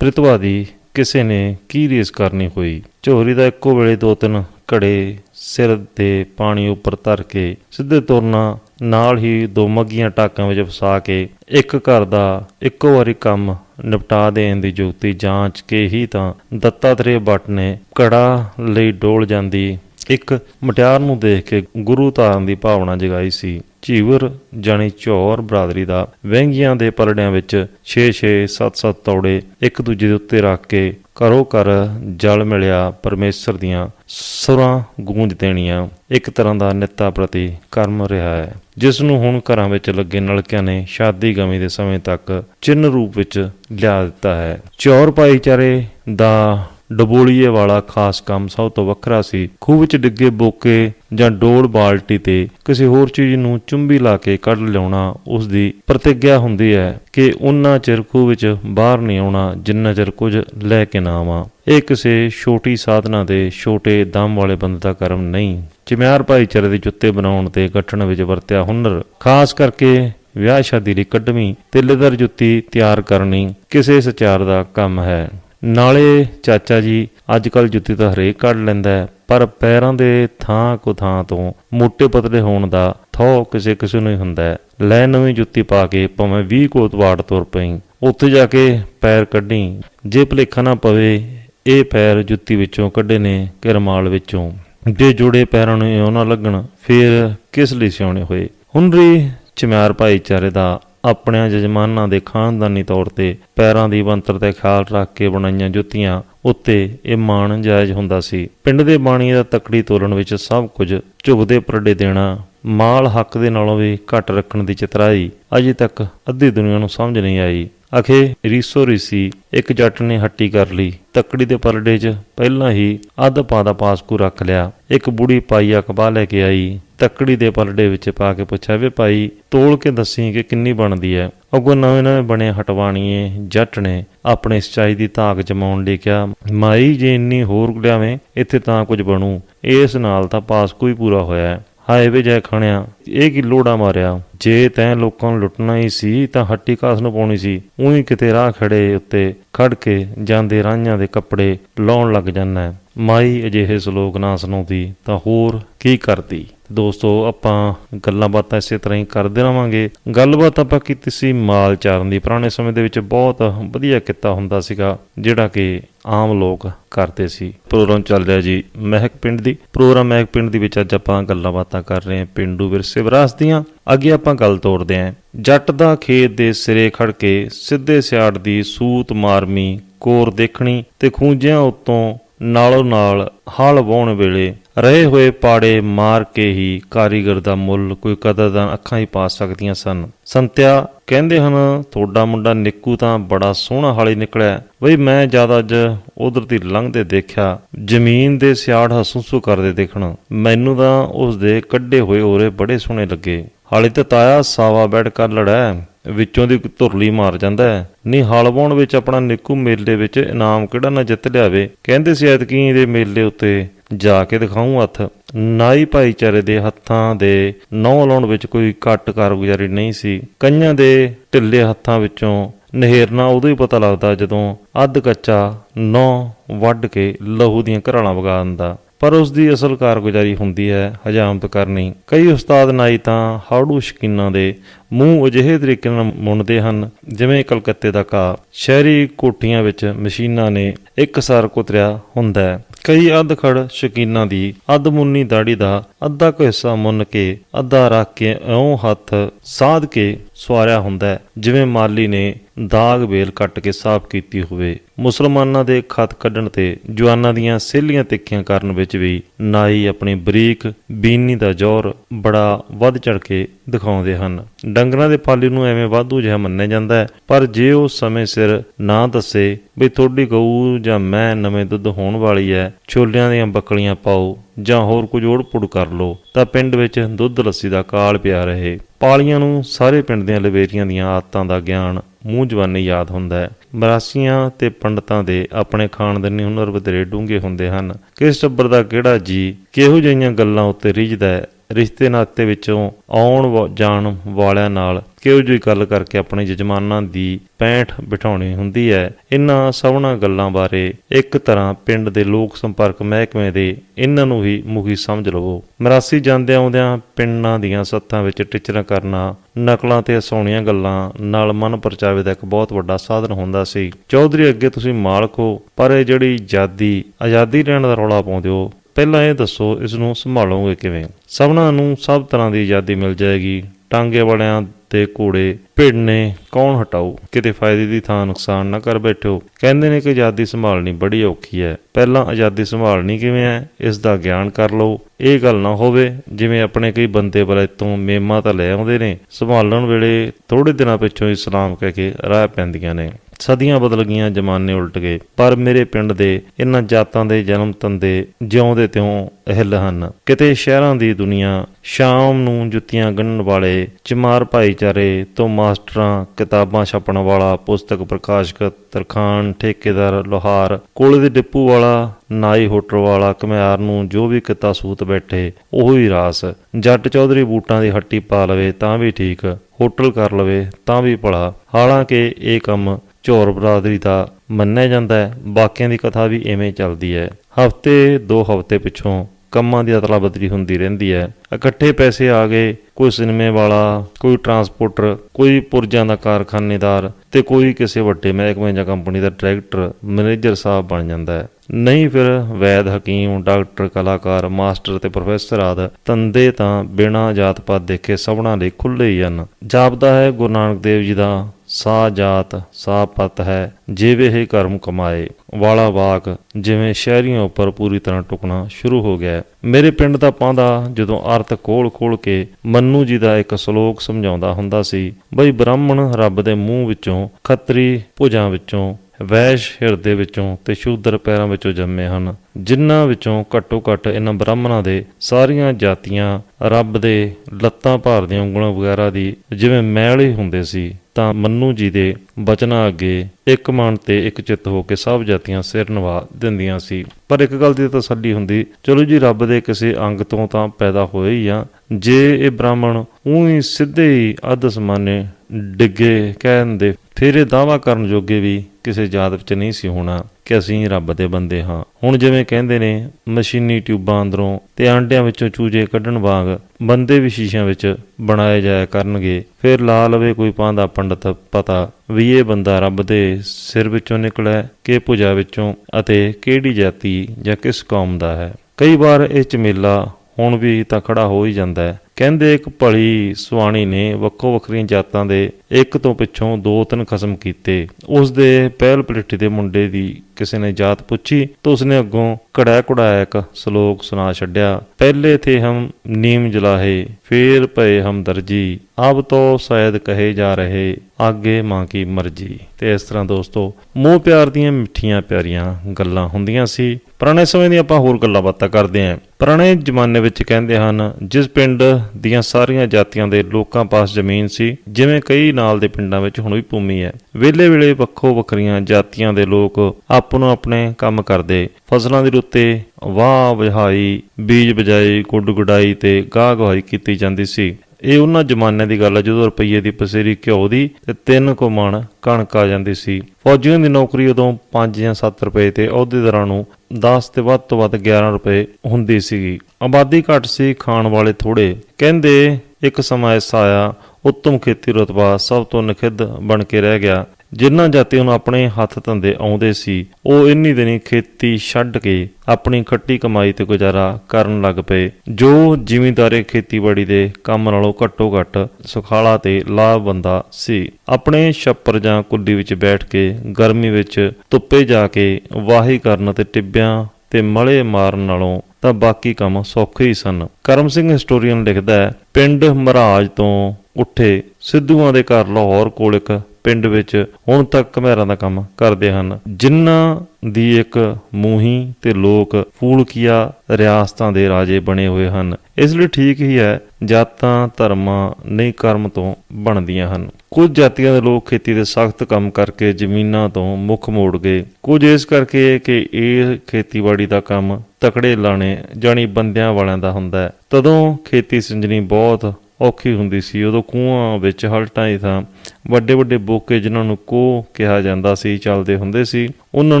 [SPEAKER 1] ਪ੍ਰਿਤਵਾ ਦੀ ਕਿਸੇ ਨੇ ਕੀ ਰੀਸ ਕਰਨੀ ਹੋਈ? ਝੋਰੀ ਦਾ ਇੱਕੋ ਵੇਲੇ ਦੋ ਤਿੰਨ ਘੜੇ ਸਿਰ ਤੇ ਪਾਣੀ ਉੱਪਰ ਧਰ ਕੇ ਸਿੱਧੇ ਤੁਰਨਾ, ਨਾਲ ਹੀ ਦੋ ਮੱਗੀਆਂ ਟਾਕਾਂ ਵਿੱਚ ਫਸਾ ਕੇ ਇੱਕ ਘਰ ਦਾ ਇੱਕੋ ਵਾਰੀ ਕੰਮ ਨਿਪਟਾ ਦੇਣ ਦੀ ਜੁਗਤੀ ਜਾਂਚ ਕੇ ਹੀ ਤਾਂ ਦੱਤਾਤਰੇ ਭੱਟ ਨੇ ਕੜਾ ਲਈ ਡੋਲ ਜਾਂਦੀ ਇੱਕ ਮਟਿਆਰ ਨੂੰ ਦੇਖ ਕੇ ਗੁਰੂ ਧਾਰਨ ਦੀ ਭਾਵਨਾ ਜਗਾਈ ਸੀ। ਝੀਵਰ ਜਾਣੀ ਝੌਰ ਬਰਾਦਰੀ ਦਾ ਵਹਿੰਗੀਆਂ ਦੇ ਪਲੜਿਆਂ ਵਿੱਚ 6-6 7-7 ਤੌੜੇ ਇੱਕ ਦੂਜੇ ਦੇ ਉੱਤੇ ਰੱਖ ਕੇ ਘਰੋ ਘਰ ਜਲ ਮਿਲਿਆ ਪਰਮੇਸ਼ਰ ਦੀਆਂ ਸੁਰਾਂ ਗੂੰਜ ਦੇਣੀਆਂ। ਇੱਕ ਤਰ੍ਹਾਂ ਦਾ ਨਿੱਤਾ ਪ੍ਰਤੀ ਕਰਮ ਰਿਹਾ ਹੈ, ਜਿਸ ਨੂੰ ਹੁਣ ਘਰਾਂ ਵਿੱਚ ਲੱਗੇ ਨਲਕਿਆਂ ਨੇ ਸ਼ਾਦੀ ਗਮੀ ਦੇ ਸਮੇਂ ਤੱਕ ਚਿੰਨ ਰੂਪ ਵਿੱਚ ਲਿਆ ਦਿੱਤਾ ਹੈ। ਚੌਰ ਭਾਈਚਾਰੇ ਦਾ ਡਬੋਲੀਏ ਵਾਲਾ ਖਾਸ ਕੰਮ ਸਭ ਤੋਂ ਵੱਖਰਾ ਸੀ। ਖੂਹ ਵਿੱਚ ਡਿੱਗੇ ਬੋਕੇ ਜਾਂ ਡੋਲ ਬਾਲਟੀ ਤੇ ਕਿਸੇ ਹੋਰ ਚੀਜ਼ ਨੂੰ ਚੁੰਬੀ ਲਾ ਕੇ ਕੱਢ ਲਿਆਉਣਾ ਉਸ ਦੀ ਪ੍ਰਤੀਗਿਆ ਹੁੰਦੀ ਹੈ ਕਿ ਉਹਨਾਂ ਚਿਰ ਖੂਹ ਵਿੱਚ ਬਾਹਰ ਨਹੀਂ ਆਉਣਾ, ਜਿੰਨਾ ਚਿਰ ਕੁਝ ਲੈ ਕੇ ਨਾ ਆਵਾਂ। ਇਹ ਕਿਸੇ ਛੋਟੀ ਸਾਧਨਾ ਦੇ ਛੋਟੇ ਦਮ ਵਾਲੇ ਬੰਦੇ ਦਾ ਕਰਮ ਨਹੀਂ। ਚਿਮਿਆਰ ਭਾਈਚਾਰੇ ਦੇ ਜੁੱਤੇ ਬਣਾਉਣ ਤੇ ਗੱਠਣ ਵਿੱਚ ਵਰਤਿਆ ਹੁਨਰ, ਖਾਸ ਕਰਕੇ ਵਿਆਹ ਸ਼ਾਦੀ ਲਈ ਕੱਢਵੀਂ ਤਿੱਲੇਦਾਰ ਜੁੱਤੀ ਤਿਆਰ ਕਰਨੀ ਕਿਸੇ ਸਚਾਰ ਦਾ ਕੰਮ ਹੈ। ਨਾਲੇ ਚਾਚਾ ਜੀ ਅੱਜ ਕੱਲ ਜੁੱਤੀ ਤਾਂ ਹਰੇਕ ਕੱਢ ਲੈਂਦਾ ਹੈ, ਪਰ ਪੈਰਾਂ ਦੇ ਥਾਂ ਕੋ ਥਾਂ ਤੋਂ ਮੋٹے ਪਤਲੇ ਹੋਣ ਦਾ ਥੋ ਕਿਸੇ ਕਿਸੇ ਨੂੰ ਹੀ ਹੁੰਦਾ ਹੈ। ਲੈ ਨਵੀਂ ਜੁੱਤੀ ਪਾ ਕੇ ਭਾਵੇਂ 20 ਕੋਤ ਵਾੜ ਤੁਰ ਪਈ, ਉੱਥੇ ਜਾ ਕੇ ਪੈਰ ਕੱਢੀ। ਜੇ ਭਲੇਖਾ ਨਾ ਪਵੇ, ਇਹ ਪੈਰ ਜੁੱਤੀ ਵਿੱਚੋਂ ਕੱਢੇ ਨੇ ਕਿ ਰਮਾਲ ਵਿੱਚੋਂ। ਜੇ ਜੁੜੇ ਪੈਰਾਂ ਨੂੰ ਇਉਂ ਨਾ ਲੱਗਣ, ਫਿਰ ਕਿਸ ਲਈ ਸਿਉਣੇ ਹੋਏ? ਹੁਨਰੀ ਚਮਿਆਰ ਭਾਈਚਾਰੇ ਦਾ ਆਪਣਿਆਂ ਜਜਮਾਨਾਂ ਦੇ ਖਾਨਦਾਨੀ ਤੌਰ ਤੇ ਪੈਰਾਂ ਦੀ ਬੰਤਰ ਤੇ ਖਿਆਲ ਰੱਖ ਕੇ ਬਣਾਈਆਂ ਜੁੱਤੀਆਂ ਉੱਤੇ ਇਹ ਮਾਣ ਜਾਇਜ਼ ਹੁੰਦਾ ਸੀ। ਪਿੰਡ ਦੇ ਬਾਣੀ ਦਾ ਤਕੜੀ ਤੋਲਣ ਵਿੱਚ ਸਭ ਕੁਝ ਝੁਕਦੇ ਪਰੜੇ ਦੇਣਾ, ਮਾਲ ਹੱਕ ਦੇ ਨਾਲੋਂ ਵੀ ਘੱਟ ਰੱਖਣ ਦੀ ਚਤਰਾਈ ਅਜੇ ਤੱਕ ਅੱਧੀ ਦੁਨੀਆ ਨੂੰ ਸਮਝ ਨਹੀਂ ਆਈ। ਅਖੇ ਰੀਸੋ ਰੀਸੀ, ਇੱਕ ਜੱਟ ਨੇ ਹੱਟੀ ਕਰ ਲਈ। ਤੱਕੜੀ ਦੇ ਪਰੜੇ 'ਚ ਪਹਿਲਾਂ ਹੀ ਅੱਧ ਪਾ ਦਾ ਪਾਸਕੂ ਰੱਖ ਲਿਆ। ਇੱਕ ਬੁੜੀ ਪਾਈਆ ਕਬਾ ਲੈ ਕੇ ਆਈ। ਤੱਕੜੀ ਦੇ ਪਰੜੇ ਵਿੱਚ ਪਾ ਕੇ ਪੁੱਛਿਆ, ਵੇ ਭਾਈ, ਤੋਲ ਕੇ ਦੱਸੀ ਕਿ ਕਿੰਨੀ ਬਣਦੀ ਹੈ ਅੱਗੋਂ ਨਵੇਂ ਨਵੇਂ ਬਣੇ ਹਟਵਾਣੀਏ ਜੱਟ ਨੇ ਆਪਣੇ ਸਚਾਈ ਦੀ ਧਾਕ ਜਮਾਉਣ ਲਈ ਕਿਹਾ, ਮਾਈ, ਜੇ ਇੰਨੀ ਹੋਰ ਲਿਆਵੇਂ, ਇੱਥੇ ਤਾਂ ਕੁਝ ਬਣੂ। ਇਸ ਨਾਲ ਤਾਂ ਪਾਸਕੂ ਹੀ ਪੂਰਾ ਹੋਇਆ ਹਾਏ ਵੇ ਜੈ ਖਾਣਿਆ ਇਹ ਕੀ ਲੋੜਾ ਮਾਰਿਆ? ਜੇ ਤੈਂ ਲੋਕਾਂ ਨੂੰ ਲੁੱਟਣਾ ਹੀ ਸੀ, ਤਾਂ ਹੱਟੀ ਕਾਸ ਨੂੰ ਪਾਉਣੀ ਸੀ। ਉਹੀ ਕਿਤੇ ਰਾਹ ਖੜੇ ਉੱਤੇ ਖੜ ਕੇ ਜਾਂਦੇ ਰਾਂਝਾਂ ਦੇ ਕੱਪੜੇ ਲਾਉਣ ਲੱਗ ਜਾਂਦਾ ਮਾਈ ਅਜਿਹੇ ਸ਼ਲੋਕ ਨਾ ਸੁਣਾਉਂਦੀ, ਤਾਂ ਹੋਰ ਕੀ ਕਰਦੀ? ਦੋਸਤੋ, ਆਪਾਂ ਗੱਲਾਂ ਬਾਤਾਂ ਇਸੇ ਤਰ੍ਹਾਂ ਹੀ ਕਰਦੇ ਰਵਾਂਗੇ। ਗੱਲਬਾਤ ਆਪਾਂ ਕੀਤੀ ਸੀ ਮਾਲ ਚਾਰਨ ਦੀ। ਪੁਰਾਣੇ ਸਮੇਂ ਦੇ ਵਿੱਚ ਬਹੁਤ ਵਧੀਆ ਕਿੱਤਾ ਹੁੰਦਾ ਸੀਗਾ, ਜਿਹੜਾ ਕਿ ਆਮ ਲੋਕ ਕਰਦੇ ਸੀ। ਪ੍ਰੋਗਰਾਮ ਚੱਲ ਰਿਹਾ ਜੀ ਮਹਿਕ ਪਿੰਡ ਦੀ। ਪ੍ਰੋਗਰਾਮ ਮਹਿਕ ਪਿੰਡ ਦੀ ਵਿੱਚ ਅੱਜ ਆਪਾਂ ਗੱਲਾਂ ਬਾਤਾਂ ਕਰ ਰਹੇ ਹਾਂ ਪਿੰਡੂ ਵਿਰਸੇ ਵਿਰਾਸ ਦੀਆਂ। ਅੱਗੇ ਆਪਾਂ ਗੱਲ ਤੋੜਦੇ ਹਾਂ। ਜੱਟ ਦਾ ਖੇਤ ਦੇ ਸਿਰੇ ਖੜ ਕੇ ਸਿੱਧੇ ਸਿਆੜ ਦੀ ਸੂਤ ਮਾਰਮੀ ਕੋਰ ਦੇਖਣੀ ਤੇ ਖੂੰਜਿਆਂ ਉੱਤੋਂ ਨਾਲੋਂ ਨਾਲ ਹਲ ਵਾਉਣ ਵੇਲੇ ਰਹੇ ਹੋਏ ਪਾੜੇ ਮਾਰ ਕੇ ਹੀ ਕਾਰੀਗਰ ਦਾ ਮੁੱਲ ਕੋਈ ਕਦਰਦਾਨ ਅੱਖਾਂ ਹੀ ਪਾ ਸਕਦੀਆਂ ਸਨ। ਸੰਤਿਆ ਕਹਿੰਦੇ ਹਨ, ਤੁਹਾਡਾ ਮੁੰਡਾ ਨਿੱਕੂ ਤਾਂ ਬੜਾ ਸੋਹਣਾ ਹਾਲੀ ਨਿਕਲਿਆ। ਬਈ ਮੈਂ ਜ਼ਿਆਦਾ ਅੱਜ ਉਧਰ ਦੀ ਲੰਘਦੇ ਦੇਖਿਆ, ਜ਼ਮੀਨ ਦੇ ਸਿਆੜ ਹਸੂਸੂ ਕਰਦੇ ਦੇਖਣ। ਮੈਨੂੰ ਤਾਂ ਉਸ ਦੇ ਕੱਢੇ ਹੋਏ ਔਰੇ ਬੜੇ ਸੋਹਣੇ ਲੱਗੇ। ਹਾਲੇ ਤਾਂ ਤਾਇਆ ਸਾਵਾ ਬੈਠ ਕਰ ਲੜਾ। ਵਿੱਚੋਂ ਦੀ ਧੁਰਲੀ ਮਾਰ ਜਾਂਦਾ ਹੈ। ਨਹੀਂ ਹਲ ਵਾਉਣ ਵਿੱਚ ਆਪਣਾ ਨਿੱਕੂ ਮੇਲੇ ਵਿੱਚ ਇਨਾਮ ਕਿਹੜਾ ਨਾ ਜਿੱਤ ਲਿਆਵੇ। ਕਹਿੰਦੇ ਸੀ ਐਤਕੀ ਦੇ ਮੇਲੇ ਉੱਤੇ ਜਾ ਕੇ ਦਿਖਾਉਂ ਹੱਥ। ਨਾਈ ਭਾਈਚਾਰੇ ਦੇ ਹੱਥਾਂ ਦੇ ਨੌ ਲਾਉਣ ਵਿੱਚ ਕੋਈ ਘੱਟ ਕਾਰਗੁਜ਼ਾਰੀ ਨਹੀਂ ਸੀ। ਕਈਆਂ ਦੇ ਢਿੱਲੇ ਹੱਥਾਂ ਵਿੱਚੋਂ ਨਹਿਰਨਾ ਉਦੋਂ ਹੀ ਪਤਾ ਲੱਗਦਾ ਜਦੋਂ ਅੱਧ ਕੱਚਾ ਨੌ ਵੱਢ ਕੇ ਲਹੂ ਦੀਆਂ ਘਰਾਲਾਂ ਵਗਾ ਦਿੰਦਾ। ਪਰ ਉਸ ਦੀ ਅਸਲ ਕਾਰਗੁਜ਼ਾਰੀ ਹੁੰਦੀ ਹੈ ਹਜਾਮਤ ਕਰਨੀ। ਕਈ ਉਸਤਾਦ ਨਾਈ ਤਾਂ ਹਾੜੂ ਸ਼ਕੀਨਾਂ ਦੇ ਮੂੰਹ ਅਜਿਹੇ ਤਰੀਕੇ ਨਾਲ ਮੁੰਨਦੇ ਹਨ, ਜਿਵੇਂ ਕਲਕੱਤੇ ਦਾ ਕਾ ਸ਼ਹਿਰੀ ਕੋਠੀਆਂ ਵਿੱਚ ਮਸ਼ੀਨਾਂ ਨੇ ਇੱਕ ਸਾਰ ਕੁਤਰਿਆ ਹੁੰਦਾ ਹੈ। ਕਈ ਅਧਖੜ ਸ਼ਕੀਨਾਂ ਦੀ ਅਧਮੁੰਨੀ ਦਾੜੀ ਦਾ ਅੱਧਾ ਕੁ ਹਿੱਸਾ ਮੁੰਨ ਕੇ, ਅੱਧਾ ਰੱਖ ਕੇ ਇਉਂ ਹੱਥ ਸਾਧ ਕੇ ਸਵਾਰਿਆ ਹੁੰਦਾ ਹੈ, ਜਿਵੇਂ ਮਾਲੀ ਨੇ ਦਾਗ ਵੇਲ ਕੱਟ ਕੇ ਸਾਫ਼ ਕੀਤੀ ਹੋਵੇ। ਮੁਸਲਮਾਨਾਂ ਦੇ ਖਤ ਕੱਢਣ ਤੇ ਜਵਾਨਾਂ ਦੀਆਂ ਸੇਲੀਆਂ ਤਿੱਖੀਆਂ ਕਰਨ ਵਿੱਚ ਵੀ ਨਾਈ ਆਪਣੀ ਬਰੀਕ, ਬੀਨੀ ਦਾ ਜ਼ੋਰ ਬੜਾ ਵੱਧ ਚੜ ਕੇ ਦਿਖਾਉਂਦੇ ਹਨ। ਡੰਗਰਾਂ ਦੇ ਪਾਲੀ ਨੂੰ ਐਵੇਂ ਵਾਧੂ ਜਿਹਾ ਮੰਨਿਆ ਜਾਂਦਾ ਹੈ। ਪਰ ਜੇ ਉਹ ਸਮੇਂ ਸਿਰ ਨਾ ਦੱਸੇ ਵੀ ਤੁਹਾਡੀ ਗਊ ਜਾਂ ਮੈਂ ਨਵੇਂ ਦੁੱਧ ਹੋਣ ਵਾਲੀ ਹੈ, ਛੋਲਿਆਂ ਦੀਆਂ ਬੱਕਲੀਆਂ ਪਾਓ ਜਾਂ ਹੋਰ ਕੁਝ ਓੜ-ਪੁੜ ਕਰ ਲੋ ਤਾਂ ਪਿੰਡ ਵਿੱਚ ਦੁੱਧ ਲੱਸੀ ਦਾ ਕਾਲ ਪਿਆ ਰਹੇ। ਪਾਲੀਆਂ ਨੂੰ ਸਾਰੇ ਪਿੰਡ ਦੀਆਂ ਲਵੇਰੀਆਂ ਦੀਆਂ ਆਦਤਾਂ ਦਾ ਗਿਆਨ ਮੂੰਹ ਜਵਾਨੀ ਯਾਦ ਹੁੰਦਾ ਹੈ। ਮਰਾਸੀਆਂ ਤੇ ਪੰਡਤਾਂ ਦੇ ਆਪਣੇ ਖਾਨਦਾਨੀ ਹੁਨਰ ਵਧੇਰੇ ਡੂੰਘੇ ਹੁੰਦੇ ਹਨ। ਕਿਸ ਟੱਬਰ ਦਾ ਕਿਹੜਾ ਜੀ ਕਿਹੋ ਜਿਹੀਆਂ ਗੱਲਾਂ ਉੱਤੇ ਰਿੱਝਦਾ ਹੈ ਰਿਸ਼ਤੇ ਨਾਤੇ ਵਿੱਚੋਂ ਆਉਣ ਵਾ- ਜਾਣ ਵਾਲਿਆਂ ਨਾਲ ਕਿਹੋ ਜਿਹੀ ਗੱਲ ਕਰਕੇ ਆਪਣੇ ਜਜਮਾਨਾਂ ਦੀ ਪੈਂਠ ਬਿਠਾਉਣੀ ਹੁੰਦੀ ਹੈ? ਇਹਨਾਂ ਸਭਨਾਂ ਗੱਲਾਂ ਬਾਰੇ ਇੱਕ ਤਰ੍ਹਾਂ ਪਿੰਡ ਦੇ ਲੋਕ ਸੰਪਰਕ ਮਹਿਕਮੇ ਦੇ ਇਹਨਾਂ ਨੂੰ ਹੀ ਮੁਖੀ ਸਮਝ ਲਵੋ। ਮਰਾਸੀ ਜਾਂਦੇ ਆਉਂਦਿਆਂ ਪਿੰਡਾਂ ਦੀਆਂ ਸੱਥਾਂ ਵਿੱਚ ਟਿਚਰਾਂ ਕਰਨਾ, ਨਕਲਾਂ ਤੇ ਹਸਾਉਣੀਆਂ ਗੱਲਾਂ ਨਾਲ ਮਨ ਪਰਚਾਵੇ ਦਾ ਇੱਕ ਬਹੁਤ ਵੱਡਾ ਸਾਧਨ ਹੁੰਦਾ ਸੀ। ਚੌਧਰੀ ਅੱਗੇ ਤੁਸੀਂ ਮਾਲਕ ਹੋ, ਪਰ ਇਹ ਜਿਹੜੀ ਆਜ਼ਾਦੀ ਆਜ਼ਾਦੀ ਲੈਣ ਦਾ ਰੌਲਾ ਪਾਉਂਦੇ ਹੋ ਪਹਿਲਾਂ ਇਹ ਦੱਸੋ ਇਸ ਨੂੰ ਸੰਭਾਲੋਗੇ ਕਿਵੇਂ? ਸਭਨਾਂ ਨੂੰ ਸਭ ਤਰ੍ਹਾਂ ਦੀ ਆਜ਼ਾਦੀ ਮਿਲ ਜਾਏਗੀ। ਟਾਂਗੇ ਵਾਲਿਆਂ ਤੇ ਘੋੜੇ ਭਿੜਨੇ, ਕੌਣ ਹਟਾਊ? ਕਿਤੇ ਫਾਇਦੇ ਦੀ ਥਾਂ ਨੁਕਸਾਨ ਨਾ ਕਰ ਬੈਠੋ। ਕਹਿੰਦੇ ਨੇ ਕਿ ਆਜ਼ਾਦੀ ਸੰਭਾਲਣੀ ਬੜੀ ਔਖੀ ਹੈ। ਪਹਿਲਾਂ ਆਜ਼ਾਦੀ ਸੰਭਾਲਣੀ ਕਿਵੇਂ ਹੈ? ਇਸ ਦਾ ਗਿਆਨ ਕਰ ਲਓ। ਇਹ ਗੱਲ ਨਾ ਹੋਵੇ, ਜਿਵੇਂ ਆਪਣੇ ਕਈ ਬੰਦੇ ਬਲੇ ਤੋਂ ਮੇਮਾ ਤਾਂ ਲੈ ਆਉਂਦੇ ਨੇ, ਸੰਭਾਲਣ ਵੇਲੇ ਥੋੜੇ ਦਿਨਾਂ ਪਿੱਛੋਂ ਇਸਲਾਮ ਕਹਿ ਕੇ ਰਾਹ ਪੈਂਦੀਆਂ ਨੇ। ਸਦੀਆਂ ਬਦਲ ਗਈਆਂ, ਜ਼ਮਾਨੇ ਉਲਟ ਗਏ। ਪਰ ਮੇਰੇ ਪਿੰਡ ਦੇ ਇਹਨਾਂ ਜਾਤਾਂ ਦੇ ਜਨਮ ਤੰਦੇ ਜਿਉਂਦੇ ਤਿਉਂ ਅਹਿਲ ਹਨ। ਕਿਤੇ ਸ਼ਹਿਰਾਂ ਦੀ ਦੁਨੀਆ ਸ਼ਾਮ ਨੂੰ ਜੁੱਤੀਆਂ ਗੰਨਣ ਵਾਲੇ, ਚਮਾਰ ਭਾਈਚਾਰੇ ਤੋਂ ਮਾਸਟਰਾਂ ਕਿਤਾਬਾਂ ਛਾਪਣ ਵਾਲਾ, ਪੁਸਤਕ ਪ੍ਰਕਾਸ਼ਕ ਤਰਖਾਨ ਠੇਕੇਦਾਰ, ਲੋਹਾਰ, ਕੋਲੇ ਦੇ ਡਿੱਪੂ ਵਾਲਾ ਨਾਈ ਹੋਟਲ ਵਾਲਾ ਘਮਿਆਰ ਨੂੰ ਜੋ ਵੀ ਕਿੱਤਾ ਸੂਤ ਬੈਠੇ, ਉਹੀ ਹੀ ਰਾਸ। ਜੱਟ ਚੌਧਰੀ ਬੂਟਾਂ ਦੀ ਹੱਟੀ ਪਾ ਲਵੇ ਤਾਂ ਵੀ ਠੀਕ, ਹੋਟਲ ਕਰ ਲਵੇ ਤਾਂ ਵੀ ਭਲਾ। ਹਾਲਾਂਕਿ ਇਹ ਕੰਮ ਝੋਰ ਬਰਾਦਰੀ ਦਾ ਮੰਨਿਆ ਜਾਂਦਾ ਹੈ, ਬਾਕੀਆਂ ਦੀ ਕਥਾ ਵੀ ਐਵੇਂ ਚੱਲਦੀ ਹੈ। ਹਫ਼ਤੇ, ਦੋ ਹਫ਼ਤੇ ਪਿੱਛੋਂ ਕੰਮਾਂ ਦੀ ਅਦਲਾ ਬਦਲੀ ਹੁੰਦੀ ਰਹਿੰਦੀ ਹੈ। ਇਕੱਠੇ ਪੈਸੇ ਆ ਗਏ, ਕੋਈ ਸਿਨੇਮੇ ਵਾਲਾ, ਕੋਈ ਟਰਾਂਸਪੋਰਟਰ, ਕੋਈ ਪੁਰਜਾਂ ਦਾ ਕਾਰਖਾਨੇਦਾਰ ਤੇ ਕੋਈ ਕਿਸੇ ਵੱਡੇ ਮਹਿਕਮੇ ਜਾਂ ਕੰਪਨੀ ਦਾ ਡਾਇਰੈਕਟਰ, ਮੈਨੇਜਰ ਸਾਹਿਬ ਬਣ ਜਾਂਦਾ ਹੈ। ਨਹੀਂ ਫਿਰ ਵੈਦ ਹਕੀਮ, ਡਾਕਟਰ, ਕਲਾਕਾਰ, ਮਾਸਟਰ ਤੇ ਪ੍ਰੋਫੈਸਰ ਆਦ ਤੰਦੇ ਤਾਂ ਬਿਨਾਂ ਜਾਤ ਪਾਤ ਦੇਖੇ ਸਭਨਾ ਲਈ ਖੁੱਲੇ ਹੀ ਹਨ। ਜਾਪਦਾ ਹੈ ਗੁਰੂ ਨਾਨਕ ਦੇਵ ਜੀ ਦਾ, ਸਾ ਜਾਤ, ਸਾ ਪਤ ਹੈ, ਜਿਵੇਂ ਹੀ ਕਰਮ ਕਮਾਏ। ਵਾਲਾ ਵਾਕ ਜਿਵੇਂ ਸ਼ਹਿਰੀਆਂ ਉੱਪਰ ਪੂਰੀ ਤਰ੍ਹਾਂ ਟੁਕਣਾ ਸ਼ੁਰੂ ਹੋ ਗਿਆ ਮੇਰੇ ਪਿੰਡ ਦਾ ਪਾਂਦਾ ਜਦੋਂ ਅਰਥ ਕੋਲ ਕੋਲ ਕੇ ਮੰਨੂ ਜੀ ਦਾ ਇੱਕ ਸ਼ਲੋਕ ਸਮਝਾਉਂਦਾ ਹੁੰਦਾ ਸੀ, ਬਈ ਬ੍ਰਾਹਮਣ ਰੱਬ ਦੇ ਮੂੰਹ ਵਿੱਚੋਂ, ਖੱਤਰੀ ਭੁਜਾਂ ਵਿੱਚੋਂ ਵੈਸ਼ ਹਿਰਦੇ ਵਿੱਚੋਂ ਤੇ ਸ਼ੂਦਰ ਪੈਰਾਂ ਵਿੱਚੋਂ ਜੰਮੇ ਹਨ, ਜਿਨ੍ਹਾਂ ਵਿੱਚੋਂ ਘੱਟੋ ਘੱਟ ਇਹਨਾਂ ਬ੍ਰਾਹਮਣਾਂ ਦੇ ਸਾਰੀਆਂ ਜਾਤੀਆਂ ਰੱਬ ਦੇ ਲੱਤਾਂ ਭਾਰ ਦੀਆਂ ਉਂਗਲਾਂ ਵਗੈਰਾ ਦੀ ਜਿਵੇਂ ਮੈਲ ਹੀ ਹੁੰਦੇ ਸੀ, ਤਾਂ ਮੰਨੂ ਜੀ ਦੇ ਬਚਨਾਂ ਅੱਗੇ ਇੱਕ ਮਨ ਤੇ ਇੱਕ ਚਿੱਤ ਹੋ ਕੇ ਸਭ ਜਾਤੀਆਂ ਸਿਰ ਨਵਾ ਦਿੰਦੀਆਂ ਸੀ। ਪਰ ਇੱਕ ਗੱਲ ਦੀ ਤਸੱਲੀ ਹੁੰਦੀ, ਚਲੋ ਜੀ ਰੱਬ ਦੇ ਕਿਸੇ ਅੰਗ ਤੋਂ ਤਾਂ ਪੈਦਾ ਹੋਏ ਹੀ ਆ, ਜੇ ਇਹ ਬ੍ਰਾਹਮਣ ਉਹੀ ਸਿੱਧੇ ਹੀ ਅੱਧ ਸਮਾਨੇ ਡਿੱਗੇ ਕਹਿਣ ਦੇ ਫਿਰ ਇਹ ਦਾਵਾ ਕਰਨ ਜੋਗੇ ਵੀ ਕਿਸੇ ਜਾਤ ਵਿੱਚ ਨਹੀਂ ਸੀ ਹੋਣਾ ਕਿ ਅਸੀਂ ਰੱਬ ਦੇ ਬੰਦੇ ਹਾਂ। ਹੁਣ ਜਿਵੇਂ ਕਹਿੰਦੇ ਨੇ, ਮਸ਼ੀਨੀ ਟਿਊਬਾਂ ਅੰਦਰੋਂ ਤੇ ਆਂਡਿਆਂ ਵਿੱਚੋਂ ਚੂਜੇ ਕੱਢਣ ਵਾਂਗ ਬੰਦੇ ਵੀ ਸ਼ੀਸ਼ਿਆਂ ਵਿੱਚ ਬਣਾਏ ਜਾਇਆ ਕਰਨਗੇ। ਫਿਰ ਲਾ ਲਵੇ ਕੋਈ ਪਾਂਦਾ ਪੰਡਤ, ਪਤਾ ਵੀ ਇਹ ਬੰਦਾ ਰੱਬ ਦੇ ਸਿਰ ਵਿੱਚੋਂ ਨਿਕਲਿਆ ਕਿ ਭੁਜਾ ਵਿੱਚੋਂ ਅਤੇ ਕਿਹੜੀ ਜਾਤੀ ਜਾਂ ਕਿਸ ਕੌਮ ਦਾ ਹੈ। ਕਈ ਵਾਰ ਇਹ ਝਮੇਲਾ ਹੁਣ ਵੀ ਤਾਂ ਖੜਾ ਹੋ ਹੀ ਜਾਂਦਾ ਹੈ। ਕਹਿੰਦੇ ਇੱਕ ਭਲੀ ਸੁਆਣੀ ਨੇ ਵੱਖੋ ਵੱਖਰੀਆਂ ਜਾਤਾਂ ਦੇ ਇੱਕ ਤੋਂ ਪਿੱਛੋਂ ਦੋ ਤਿੰਨ ਖਸਮ ਕੀਤੇ। ਉਸ ਦੇ ਪਹਿਲ ਪਲੇਟੀ ਦੇ ਮੁੰਡੇ ਦੀ ਕਿਸੇ ਨੇ ਜਾਤ ਪੁੱਛੀ ਤਾਂ ਉਸਨੇ ਅੱਗੋਂ ਕੜਾ ਕੜਾਇਆ ਇੱਕ ਸ਼ਲੋਕ ਸੁਣਾ ਛੱਡਿਆ, ਪਹਿਲੇ ਥੇ ਹਮ ਨੀਮ ਜਲਾਹੇ, ਫੇਰ ਭਏ ਹਮ ਦਰਜੀ, ਅਬ ਤੋ ਸ਼ਾਇਦ ਕਹੇ ਜਾ ਰਹੇ, ਆਗੇ ਮਾਂ ਕੀ ਮਰਜ਼ੀ। ਤੇ ਇਸ ਤਰ੍ਹਾਂ ਦੋਸਤੋ, ਮੋਹ ਪਿਆਰ ਦੀਆਂ ਮਿੱਠੀਆਂ ਪਿਆਰੀਆਂ ਗੱਲਾਂ ਹੁੰਦੀਆਂ ਸੀ। ਪੁਰਾਣੇ ਸਮੇਂ ਦੀਆਂ ਆਪਾਂ ਹੋਰ ਗੱਲਾਂ ਬਾਤਾਂ ਕਰਦੇ ਆਂ। ਪੁਰਾਣੇ ਜ਼ਮਾਨੇ ਵਿੱਚ ਕਹਿੰਦੇ ਹਨ, ਜਿਸ ਪਿੰਡ ਦੀਆਂ ਸਾਰੀਆਂ ਜਾਤੀਆਂ ਦੇ ਲੋਕਾਂ ਪਾਸ ਜ਼ਮੀਨ ਸੀ, ਜਿਵੇਂ ਕਈ ਨਾਲ ਦੇ ਪਿੰਡਾਂ ਵਿੱਚ ਹੁਣ ਵੀ ਭੂਮੀ ਹੈ। ਵੇਲੇ ਵੇਲੇ ਵੱਖੋ ਵੱਖਰੀਆਂ ਜਾਤੀਆਂ ਦੇ ਲੋਕ ਆਪਣੋ ਆਪਣੇ ਕੰਮ ਕਰਦੇ। ਫਸਲਾਂ ਦੀ ਰੁੱਤੇ ਵਾਹ ਵਹਾਈ, ਬੀਜ ਬਜਾਈ, ਗੁੱਡ ਗੁਡਾਈ ਤੇ ਗਾਹ ਗਹਾਈ ਕੀਤੀ ਜਾਂਦੀ ਸੀ। ਇਹ ਉਹਨਾਂ ਜ਼ਮਾਨਿਆਂ ਦੀ ਗੱਲ ਹੈ, ਜਦੋਂ ਰੁਪਈਏ ਦੀ ਪਸੇਰੀ ਘਿਓ ਦੀ ਤੇ ਤਿੰਨ ਕੁ ਮਣ ਕਣਕ ਆ ਜਾਂਦੀ ਸੀ। ਫੌਜੀਆਂ ਦੀ ਨੌਕਰੀ ਉਦੋਂ 5 ਜਾਂ 7 ਰੁਪਏ ਤੇ ਅਹੁਦੇਦਾਰਾਂ ਨੂੰ 10 ਤੇ ਵੱਧ ਤੋਂ ਵੱਧ 11 ਰੁਪਏ ਹੁੰਦੀ ਸੀਗੀ। ਆਬਾਦੀ ਘੱਟ ਸੀ, ਖਾਣ ਵਾਲੇ ਥੋੜੇ ਕਹਿੰਦੇ ਇੱਕ ਸਮਾਂ ਐਸਾ ਆਇਆ, ਉੱਤਮ ਖੇਤੀ ਰਤਬਾ ਸਭ ਤੋਂ ਨਖਿੱਧ ਬਣ ਕੇ ਰਹਿ ਗਿਆ। ਜਿਨ੍ਹਾਂ ਜਾਤੀਆਂ ਨੂੰ ਆਪਣੇ ਹੱਥ ਧੰਦੇ ਆਉਂਦੇ ਸੀ, ਉਹ ਇੰਨੀ ਦਿਨੀ ਖੇਤੀ ਛੱਡ ਕੇ ਆਪਣੀ ਖੱਟੀ ਕਮਾਈ ਤੇ ਗੁਜ਼ਾਰਾ ਕਰਨ ਲੱਗ ਪਏ, ਜੋ ਜ਼ਿਮੀਂਦਾਰੇ ਖੇਤੀਬਾੜੀ ਦੇ ਕੰਮ ਨਾਲੋਂ ਘੱਟੋ ਘੱਟ ਸੁਖਾਲਾ ਤੇ ਲਾਭਬੰਦਾ ਸੀ। ਆਪਣੇ ਛੱਪਰ ਜਾਂ ਕੁੱਲੀ ਵਿੱਚ ਬੈਠ ਕੇ ਗਰਮੀ ਵਿੱਚ ਧੁੱਪੇ ਜਾ ਕੇ ਵਾਹੀ ਕਰਨ ਤੇ ਟਿੱਬਿਆਂ ਤੇ ਮਲੇ ਮਾਰਨ ਨਾਲੋਂ ਤਾਂ ਬਾਕੀ ਕੰਮ ਸੌਖੇ ਹੀ ਸਨ। ਕਰਮ ਸਿੰਘ ਹਿਸਟੋਰੀਅਨ ਲਿਖਦਾ ਹੈ, ਪਿੰਡ ਮਹਾਰਾਜ ਤੋਂ ਉੱਠੇ ਸਿੱਧੂਆਂ ਦੇ ਘਰ ਲਾਹੌਰ ਕੋਲ ਇੱਕ ਪਿੰਡ ਵਿੱਚ ਹੁਣ ਤੱਕ ਘਮਿਆਰਾਂ ਦਾ ਕੰਮ ਕਰਦੇ ਹਨ। ਜਿਨ੍ਹਾਂ ਦੀ ਇੱਕ ਮੂਹੀ ਤੇ ਲੋਕ ਫੂਲਕੀਆ ਰਿਆਸਤਾਂ ਦੇ ਰਾਜੇ ਬਣੇ ਹੋਏ ਹਨ। ਇਸ ਲਈ ਠੀਕ ਹੀ ਹੈ, ਜਾਤਾਂ, ਧਰਮਾਂ ਨਹੀਂ ਕਰਮ ਤੋਂ ਬਣਦੀਆਂ ਹਨ। ਕੁਝ ਜਾਤੀਆਂ ਦੇ ਲੋਕ ਖੇਤੀ ਦੇ ਸਖਤ ਕੰਮ ਕਰਕੇ ਜ਼ਮੀਨਾਂ ਤੋਂ ਮੁੱਖ ਮੋੜ ਗਏ। ਕੁਝ ਇਸ ਕਰਕੇ ਕਿ ਇਹ ਖੇਤੀਬਾੜੀ ਦਾ ਕੰਮ ਤਕੜੇ ਲਾਣੇ ਜਾਣੀ ਬੰਦਿਆਂ ਵਾਲਿਆਂ ਦਾ ਹੁੰਦਾ ਹੈ। ਤਦੋਂ ਖੇਤੀ ਸਿੰਜਣੀ ਬਹੁਤ ਔਖੀ ਹੁੰਦੀ ਸੀ। ਉਦੋਂ ਖੂਹਾਂ ਵਿੱਚ ਹਲਟਾਂ ਹੀ ਥਾਂ। ਵੱਡੇ ਵੱਡੇ ਬੋਕੇ ਜਿਨ੍ਹਾਂ ਨੂੰ ਕੋ ਕਿਹਾ ਜਾਂਦਾ ਸੀ, ਚੱਲਦੇ ਹੁੰਦੇ ਸੀ, ਉਹਨਾਂ